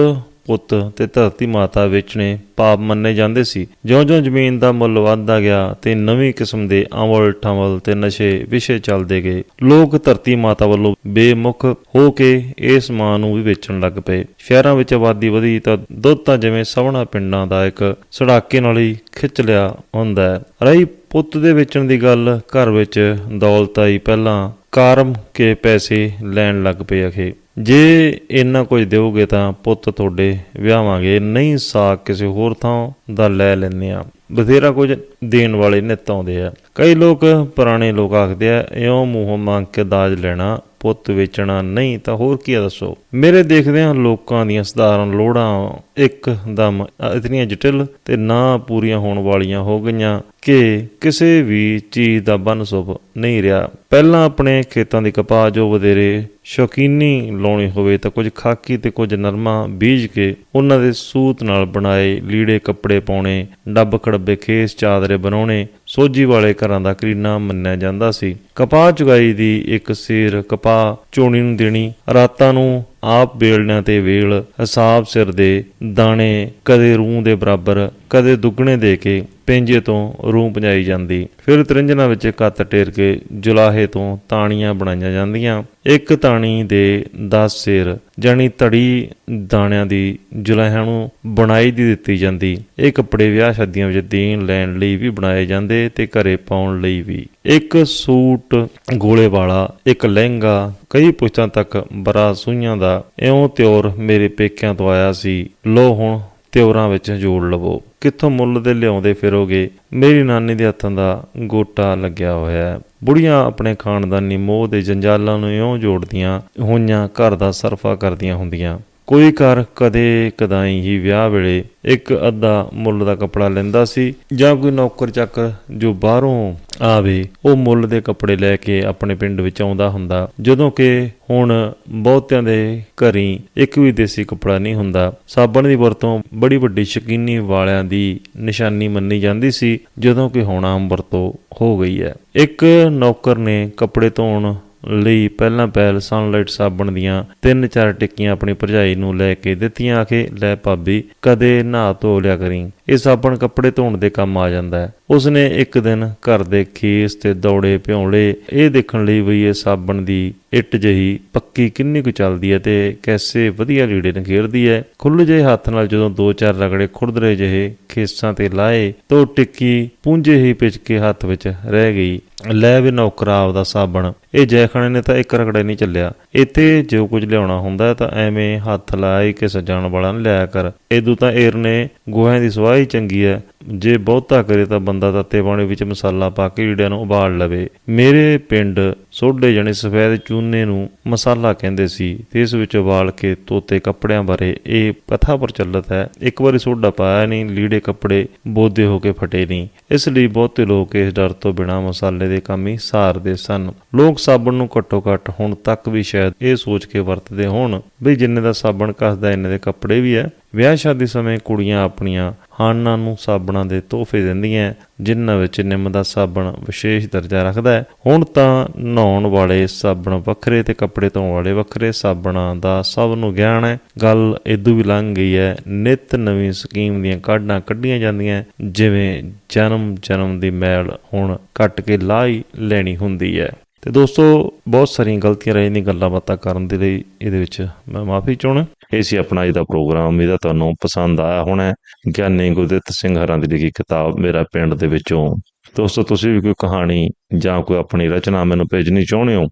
[SPEAKER 1] ਪੁੱਤ ਤੇ ਧਰਤੀ ਮਾਤਾ ਵੇਚਣੇ ਪਾਪ ਮੰਨੇ ਜਾਂਦੇ ਸੀ। ਜਿਉਂ-ਜਿਉਂ ਜ਼ਮੀਨ ਦਾ ਮੁੱਲ ਵੱਧਦਾ ਗਿਆ ਤੇ ਨਵੀਂ ਕਿਸਮ ਦੇ ਅਮਲ ਠਮਲ ਤੇ ਨਸ਼ੇ ਵਿਸ਼ੇ ਚੱਲਦੇ ਗਏ। ਲੋਕ ਧਰਤੀ ਮਾਤਾ ਵੱਲੋਂ ਬੇਮੁਖ ਹੋ ਕੇ ਇਸ ਮਾਂ ਨੂੰ ਵੀ ਵੇਚਣ ਲੱਗ ਪਏ। ਸ਼ਹਿਰਾਂ ਵਿੱਚ ਆਬਾਦੀ ਵਧੀ ਤਾਂ ਦੁੱਧ ਤਾਂ ਜਿਵੇਂ ਸਵਣਾ ਪਿੰਡਾਂ ਦਾ ਇੱਕ ਸੜਾਕੇ ਨਾਲ ਹੀ ਖਿੱਚ ਲਿਆ ਹੁੰਦਾ ਹੈ। ਰਹੀ ਪੁੱਤ ਦੇ ਵੇਚਣ ਦੀ ਗੱਲ, ਘਰ ਵਿੱਚ ਦੌਲਤ ਆਈ ਪਹਿਲਾਂ, ਕਾਰਮ ਕੇ ਪੈਸੇ ਲੈਣ ਲੱਗ ਪਏ ਅਖੇ। ਜੇ ਇੰਨਾ ਕੁਝ ਦਿਓਗੇ ਤਾਂ ਪੁੱਤ ਤੁਹਾਡੇ ਵਿਆਹਾਂਗੇ। ਨਹੀਂ ਸਾਕ ਕਿਸੇ ਹੋਰ ਥਾਂ ਦਾ ਲੈ ਲੈਂਦੇ ਆ ਬਥੇਰਾ ਕੁਝ ਦੇਣ ਵਾਲੇ ਨਿੱਤ ਆਉਂਦੇ ਆ। ਕਈ ਲੋਕ, ਪੁਰਾਣੇ ਲੋਕ ਆਖਦੇ ਆ, ਇਉਂ ਮੂੰਹੋਂ ਮੰਗ ਕੇ ਦਾਜ ਲੈਣਾ, ਪੁੱਤ ਵੇਚਣਾ ਨਹੀਂ, ਤਾਂ ਹੋਰ ਕੀ ਦੱਸੋ? ਮੇਰੇ ਦੇਖਦਿਆਂ ਲੋਕਾਂ ਦੀਆਂ ਸਧਾਰਨ ਲੋੜਾਂ ਇੱਕਦਮ ਇਤਨੀਆਂ ਜਟਿਲ ਤੇ ਨਾ ਪੂਰੀਆਂ ਹੋਣ ਵਾਲੀਆਂ ਹੋ ਗਈਆਂ ਕਿ ਕਿਸੇ ਵੀ ਚੀਜ਼ ਦਾ ਬਨਸੁਬ ਨਹੀਂ ਰਿਹਾ। ਪਹਿਲਾਂ ਆਪਣੇ ਖੇਤਾਂ ਦੀ ਕਪਾਹ ਜੋ ਵਧੇਰੇ ਸ਼ੌਕੀਨੀ ਲਾਉਣੀ ਹੋਵੇ, ਤਾਂ ਕੁਝ ਖਾਕੀ ਤੇ ਕੁਝ ਨਰਮਾ ਬੀਜ ਕੇ ਉਹਨਾਂ ਦੇ ਸੂਤ ਨਾਲ ਬਣਾਏ ਲੀੜੇ ਕੱਪੜੇ ਪਾਉਣੇ, ਡੱਬ ਖੜੱਬੇ ਖੇਸ ਚਾਦਰੇ ਬਣਾਉਣੇ ਸੋਜੀ ਵਾਲੇ ਘਰਾਂ ਦਾ ਕਰੀਨਾ ਮੰਨਿਆ ਜਾਂਦਾ ਸੀ। ਕਪਾਹ ਚੁਗਾਈ ਦੀ ਇੱਕ ਸੇਰ ਕਪਾਹ ਚੋਣੀ ਨੂੰ ਦੇਣੀ, ਰਾਤਾਂ ਨੂੰ ਆਪ ਬੇਲਣਿਆਂ ਤੇ ਵੇਲ ਹਿਸਾਬ ਸਿਰ ਦੇ ਦਾਣੇ ਕਦੇ ਰੂਹ ਦੇ ਬਰਾਬਰ, ਕਦੇ ਦੁੱਗਣੇ ਦੇ ਕੇ ਪੈਂਜੇ ਤੋਂ ਰੂਹ ਪਜਾਈ ਜਾਂਦੀ। ਫਿਰ ਤਰਿੰਜਣਾ ਵਿੱਚ ਕੱਤ ਟੇਰ ਕੇ ਜੁਲਾਹੇ ਤੋਂ ਤਾਣੀਆਂ ਬਣਾਈਆਂ ਜਾਂਦੀਆਂ। ਇੱਕ ਤਾਣੀ ਦੇ 10 ਸਿਰ ਜਾਨੀ ਤੜੀ ਦਾਣਿਆਂ ਦੀ ਜੁਲਾਹਿਆਂ ਨੂੰ ਬਣਾਈ ਦੀ ਦਿੱਤੀ ਜਾਂਦੀ। ਇਹ ਕੱਪੜੇ ਵਿਆਹ ਸ਼ਾਦੀਆਂ ਵਿੱਚ ਦੇਣ ਲੈਣ ਲਈ ਵੀ ਬਣਾਏ ਜਾਂਦੇ ਤੇ ਘਰੇ ਪਾਉਣ ਲਈ ਵੀ। ਇੱਕ ਸੂਟ ਗੋਲੇ ਵਾਲਾ, ਇੱਕ ਲਹਿੰਗਾ, ਕਈ ਪੁਸ਼ਤਾਂ ਤੱਕ ਬਰਾ ਸੂਈਆਂ ਦਾ, ਇਉਂ ਤਿਉਰ ਮੇਰੇ ਪੇਕਿਆਂ ਤੋਂ ਆਇਆ ਸੀ। ਲੋ ਹੁਣ ਤਿਉਰਾਂ ਵਿੱਚ ਜੋੜ ਲਵੋ। ਕਿੱਥੋਂ ਮੁੱਲ ਦੇ ਲਿਆਉਂਦੇ ਫਿਰੋਗੇ? ਮੇਰੀ ਨਾਨੀ ਦੇ ਹੱਥਾਂ ਦਾ ਗੋਟਾ ਲੱਗਿਆ ਹੋਇਆ ਹੈ। ਬੁੜੀਆਂ ਆਪਣੇ ਖਾਨਦਾਨੀ ਮੋਹ ਦੇ ਜੰਜਾਲਾਂ ਨੂੰ ਇਉਂ ਜੋੜਦੀਆਂ, ਹੋਈਆਂ ਘਰ ਦਾ ਸਰਫਾ ਕਰਦੀਆਂ ਹੁੰਦੀਆਂ। ਕੋਈ ਘਰ ਕਦੇ ਕਦਾਈ ਹੀ ਵਿਆਹ ਵੇਲੇ ਇੱਕ ਅੱਧਾ ਮੁੱਲ ਦਾ ਕੱਪੜਾ ਲੈਂਦਾ ਸੀ ਜਾਂ ਕੋਈ ਨੌਕਰ ਚੱਕ ਜੋ ਬਾਹਰੋਂ ਆਵੇ, ਉਹ ਮੁੱਲ ਦੇ ਕੱਪੜੇ ਲੈ ਕੇ ਆਪਣੇ ਪਿੰਡ ਵਿੱਚ ਆਉਂਦਾ ਹੁੰਦਾ। ਜਦੋਂ ਕਿ ਹੁਣ ਬਹੁਤਿਆਂ ਦੇ ਘਰੀ ਇੱਕ ਵੀ ਦੇਸੀ ਕੱਪੜਾ ਨਹੀਂ ਹੁੰਦਾ। ਸਾਬਣ ਦੀ ਵਰਤੋਂ ਬੜੀ ਵੱਡੀ ਸ਼ਕੀਨੀ ਵਾਲਿਆਂ ਦੀ ਨਿਸ਼ਾਨੀ ਮੰਨੀ ਜਾਂਦੀ ਸੀ, ਜਦੋਂ ਕਿ ਹੁਣ ਆਮ ਵਰਤੋਂ ਹੋ ਗਈ ਹੈ। ਇੱਕ ਨੌਕਰ ਨੇ ਕੱਪੜੇ ਧੋਣ ਲਈ ਪਹਿਲਾਂ ਪਹਿਲ ਸਨਲਾਈਟ ਸਾਬਣ ਦੀਆਂ ਤਿੰਨ ਚਾਰ ਟਿੱਕੀਆਂ ਆਪਣੀ ਭਰਜਾਈ ਨੂੰ ਲੈ ਕੇ ਦਿੱਤੀਆਂ ਆਖੇ, ਲੈ ਭਾਬੀ, ਕਦੇ ਨਹਾ ਧੋ ਲਿਆ ਕਰੀ। ਇਹ ਸਾਬਣ ਕੱਪੜੇ ਧੋਣ ਦੇ ਕੰਮ ਆ ਜਾਂਦਾ ਹੈ। ਉਸਨੇ ਇੱਕ ਦਿਨ ਘਰ ਦੇ ਖੇਸ ਤੇ ਦੌੜੇ ਭਿਉਲੇ। ਇਹ ਦੇਖਣ ਲਈ ਵੀ ਇਹ ਸਾਬਣ ਦੀ ਇੱਟ ਜਹੀ ਪੱਕੀ ਕਿੰਨੀ ਕੁ ਚੱਲਦੀ ਹੈ ਤੇ ਕੈਸੇ ਵਧੀਆ ਲੀੜੇ ਨਖੇੜਦੀ ਹੈ। ਖੁੱਲ੍ਹ ਜਿਹੇ ਹੱਥ ਨਾਲ ਜਦੋਂ ਦੋ ਚਾਰ ਰਗੜੇ ਖੁਰਦਰੇ ਜਿਹੇ ਖੇਸਾਂ ਤੇ ਲਾਏ, ਤਾਂ ਉਹ ਟਿੱਕੀ ਪੂੰਝੇ ਹੀ ਪਿਚ ਕੇ ਹੱਥ ਵਿੱਚ ਰਹਿ ਗਈ। ਲੈ ਵੀ ਨੌਕਰਾ ਆਪਦਾ ਸਾਬਣ। ਇਹ ਜੈਖਣੇ ਨੇ ਤਾਂ ਇੱਕ ਰਗੜੇ ਨਹੀਂ ਚੱਲਿਆ। ਇੱਥੇ ਜੋ ਕੁਝ ਲਿਆਉਣਾ ਹੁੰਦਾ ਤਾਂ ਐਵੇਂ ਹੱਥ ਲਾਈ ਕੇ ਸਜਾਣ ਵਾਲਾ ਨੇ ਲਿਆ ਕਰ। ਇਦੋਂ ਤਾਂ ਏਰ ਨੇ ਗੋਹਿਆਂ ਦੀ ਸਵਾਹੀ ਚੰਗੀ ਹੈ ਜੇ ਬਹੁਤਾ ਕਰੇ ਤਾਂ ਬੰਦਾ ਤੱਤੇ ਪਾਣੀ ਵਿੱਚ ਮਸਾਲਾ ਪਾ ਕੇ ਲੀੜਿਆਂ ਨੂੰ ਉਬਾਲ ਲਵੇ। ਮੇਰੇ ਪਿੰਡ ਸੋਢੇ ਜਣੇ ਸਫੈਦ ਚੂਨੇ ਨੂੰ ਮਸਾਲਾ ਕਹਿੰਦੇ ਸੀ ਤੇ ਇਸ ਵਿੱਚ ਉਬਾਲ ਕੇ ਤੋਤੇ ਕੱਪੜਿਆਂ ਬਾਰੇ ਇਹ ਕਥਾ ਪ੍ਰਚਲਿਤ ਹੈ। ਇੱਕ ਵਾਰੀ ਸੋਢਾ ਪਾਇਆ ਨਹੀਂ, ਲੀੜੇ ਕੱਪੜੇ ਬੋਦੇ ਹੋ ਕੇ ਫਟੇ ਨਹੀਂ। ਇਸ ਲਈ ਬਹੁਤੇ ਲੋਕ ਇਸ ਡਰ ਤੋਂ ਬਿਨਾਂ ਮਸਾਲੇ ਦੇ ਕੰਮ ਹੀ ਸਾਰਦੇ ਸਨ। ਲੋਕ ਸਾਬਣ ਨੂੰ ਘੱਟੋ ਘੱਟ ਹੁਣ ਤੱਕ ਵੀ ਸ਼ਾਇਦ ਇਹ ਸੋਚ ਕੇ ਵਰਤਦੇ ਹੋਣ। ਵੀ ਜਿੰਨੇ ਦਾ ਸਾਬਣ ਕੱਸਦਾ, ਇੰਨੇ ਦੇ ਕੱਪੜੇ ਵੀ ਹੈ। ਵਿਆਹ ਸ਼ਾਦੀ ਸਮੇਂ ਕੁੜੀਆਂ ਆਪਣੀਆਂ ਹਾਨਾਂ ਨੂੰ ਸਾਬਣਾਂ ਦੇ ਤੋਹਫੇ ਦਿੰਦੀਆਂ ਜਿਨ੍ਹਾਂ ਵਿੱਚ ਨਿੰਮ ਦਾ ਸਾਬਣ ਵਿਸ਼ੇਸ਼ ਦਰਜਾ ਰੱਖਦਾ ਹੈ। ਹੁਣ ਤਾਂ ਨਹਾਉਣ ਵਾਲੇ ਸਾਬਣ ਵੱਖਰੇ ਤੇ ਕੱਪੜੇ ਧੋਣ ਵਾਲੇ ਵੱਖਰੇ ਸਾਬਣਾਂ ਦਾ ਸਭ ਨੂੰ ਗਿਆਨ ਹੈ। ਗੱਲ ਇਦੋਂ ਵੀ ਲੰਘ ਗਈ ਹੈ, ਨਿਤ ਨਵੀਂ ਸਕੀਮ ਦੀਆਂ ਕਾਢਾਂ ਕੱਢੀਆਂ ਜਾਂਦੀਆਂ ਜਿਵੇਂ ਜਨਮ ਜਨਮ ਦੀ ਮੈਲ ਹੁਣ ਕੱਟ ਕੇ ਲਾਹ ਹੀ ਲੈਣੀ ਹੁੰਦੀ ਹੈ। ਤੇ ਦੋਸਤੋ, ਬਹੁਤ ਸਾਰੀਆਂ ਗਲਤੀਆਂ ਰਹਿ ਜਾਂਦੀਆਂ ਗੱਲਾਂ ਬਾਤਾਂ ਕਰਨ ਦੇ ਲਈ ਇਹਦੇ ਵਿੱਚ ਮੈਂ ਮਾਫੀ ਚਾਹਣਾ ਇਹ ਸੀ ਆਪਣਾ ਇਹਦਾ ਪ੍ਰੋਗਰਾਮ। ਇਹਦਾ ਤੁਹਾਨੂੰ ਪਸੰਦ ਆਇਆ ਹੋਣਾ ਗਿਆਨੀ ਗੁਰਦਿੱਤ ਸਿੰਘ ਹਰਾਂ ਦੀ ਲਿਖੀ ਕਿਤਾਬ ਮੇਰਾ ਪਿੰਡ ਦੇ ਵਿੱਚੋਂ। ਦੋਸਤੋ, ਤੁਸੀਂ ਵੀ ਕੋਈ ਕਹਾਣੀ ਜਾਂ ਕੋਈ ਆਪਣੀ ਰਚਨਾ ਮੈਨੂੰ ਭੇਜਣੀ ਚਾਹੁੰਦੇ ਹੋ,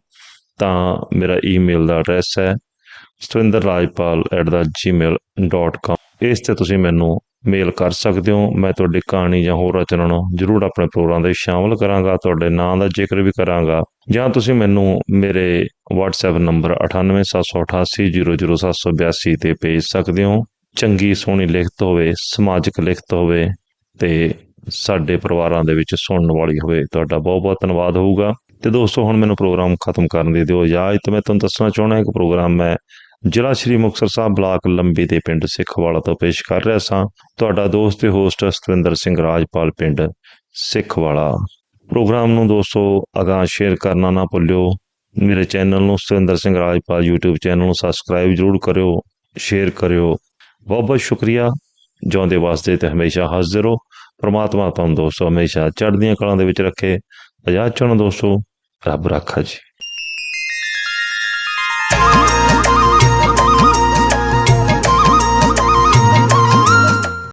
[SPEAKER 1] ਤਾਂ ਮੇਰਾ ਈਮੇਲ ਦਾ ਐਡਰੈਸ ਹੈ stundarrajpal@gmail.com ਇਸ ਤੇ ਤੁਸੀਂ ਮੈਨੂੰ ਮੇਲ ਕਰ ਸਕਦੇ ਹੋ। ਮੈਂ ਤੁਹਾਡੀ ਕਹਾਣੀ ਜਾਂ ਹੋਰ ਰਚਨਾ ਨੂੰ ਜ਼ਰੂਰ ਆਪਣੇ ਪ੍ਰੋਗਰਾਮ ਦੇ ਵਿੱਚ ਸ਼ਾਮਲ ਕਰਾਂਗਾ। ਤੁਹਾਡੇ ਨਾਂ ਦਾ ਜ਼ਿਕਰ ਵੀ ਕਰਾਂਗਾ। ਜਾਂ ਤੁਸੀਂ ਮੈਨੂੰ ਮੇਰੇ WhatsApp ਨੰਬਰ 9878800782 ਤੇ ਭੇਜ ਸਕਦੇ ਹੋ। ਚੰਗੀ ਸੋਹਣੀ ਲਿਖਤ ਹੋਵੇ, ਸਮਾਜਿਕ ਲਿਖਤ ਹੋਵੇ ਤੇ ਸਾਡੇ ਪਰਿਵਾਰਾਂ ਦੇ ਵਿੱਚ ਸੁਣਨ ਵਾਲੀ ਹੋਵੇ, ਤੁਹਾਡਾ ਬਹੁਤ ਬਹੁਤ ਧੰਨਵਾਦ ਹੋਊਗਾ। ਤੇ ਦੋਸਤੋ, ਹੁਣ ਮੈਨੂੰ ਪ੍ਰੋਗਰਾਮ ਖਤਮ ਕਰਨ ਦੀ ਦਿਓ ਇਜਾਜ਼ਤ। ਤੇ ਮੈਂ ਤੁਹਾਨੂੰ ਦੱਸਣਾ ਚਾਹੁੰਦਾ ਇੱਕ ਪ੍ਰੋਗਰਾਮ ਮੈਂ ਜ਼ਿਲ੍ਹਾ ਸ਼੍ਰੀ ਮੁਕਤਸਰ ਸਾਹਿਬ ਬਲਾਕ ਲੰਬੀ ਦੇ ਪਿੰਡ ਸਿੱਖਵਾਲਾ ਤੋਂ ਪੇਸ਼ ਕਰ ਰਿਹਾ ਸਾਂ। ਤੁਹਾਡਾ ਦੋਸਤ ਤੇ ਹੋਸਟ ਸਤਵਿੰਦਰ ਸਿੰਘ ਰਾਜਪਾਲ ਪਿੰਡ ਸਿੱਖਵਾਲਾ ਪ੍ਰੋਗਰਾਮ ਨੂੰ ਦੋਸਤੋ ਅਗਾਂਹ ਸ਼ੇਅਰ ਕਰਨਾ ਨਾ ਭੁੱਲਿਓ। ਮੇਰੇ ਚੈਨਲ ਨੂੰ ਸਤਵਿੰਦਰ ਸਿੰਘ ਰਾਜਪਾਲ YouTube ਚੈਨਲ ਨੂੰ ਸਬਸਕ੍ਰਾਈਬ ਜ਼ਰੂਰ ਕਰਿਓ ਸ਼ੇਅਰ ਕਰਿਓ। ਬਹੁਤ ਬਹੁਤ ਸ਼ੁਕਰੀਆ। ਜਿਉਂਦੇ ਵਾਸਤੇ ਤੇ ਹਮੇਸ਼ਾ ਹਾਜ਼ਰ ਰਹੋ। ਪ੍ਰਮਾਤਮਾ ਤੁਹਾਨੂੰ ਦੋਸਤੋ ਹਮੇਸ਼ਾ ਚੜ੍ਹਦੀਆਂ ਕਲਾਂ ਦੇ ਵਿੱਚ ਰੱਖੇ। ਆਜ਼ਾਦ ਚੁਣ ਦੋਸਤੋ, ਰੱਬ ਰਾਖਾ ਜੀ।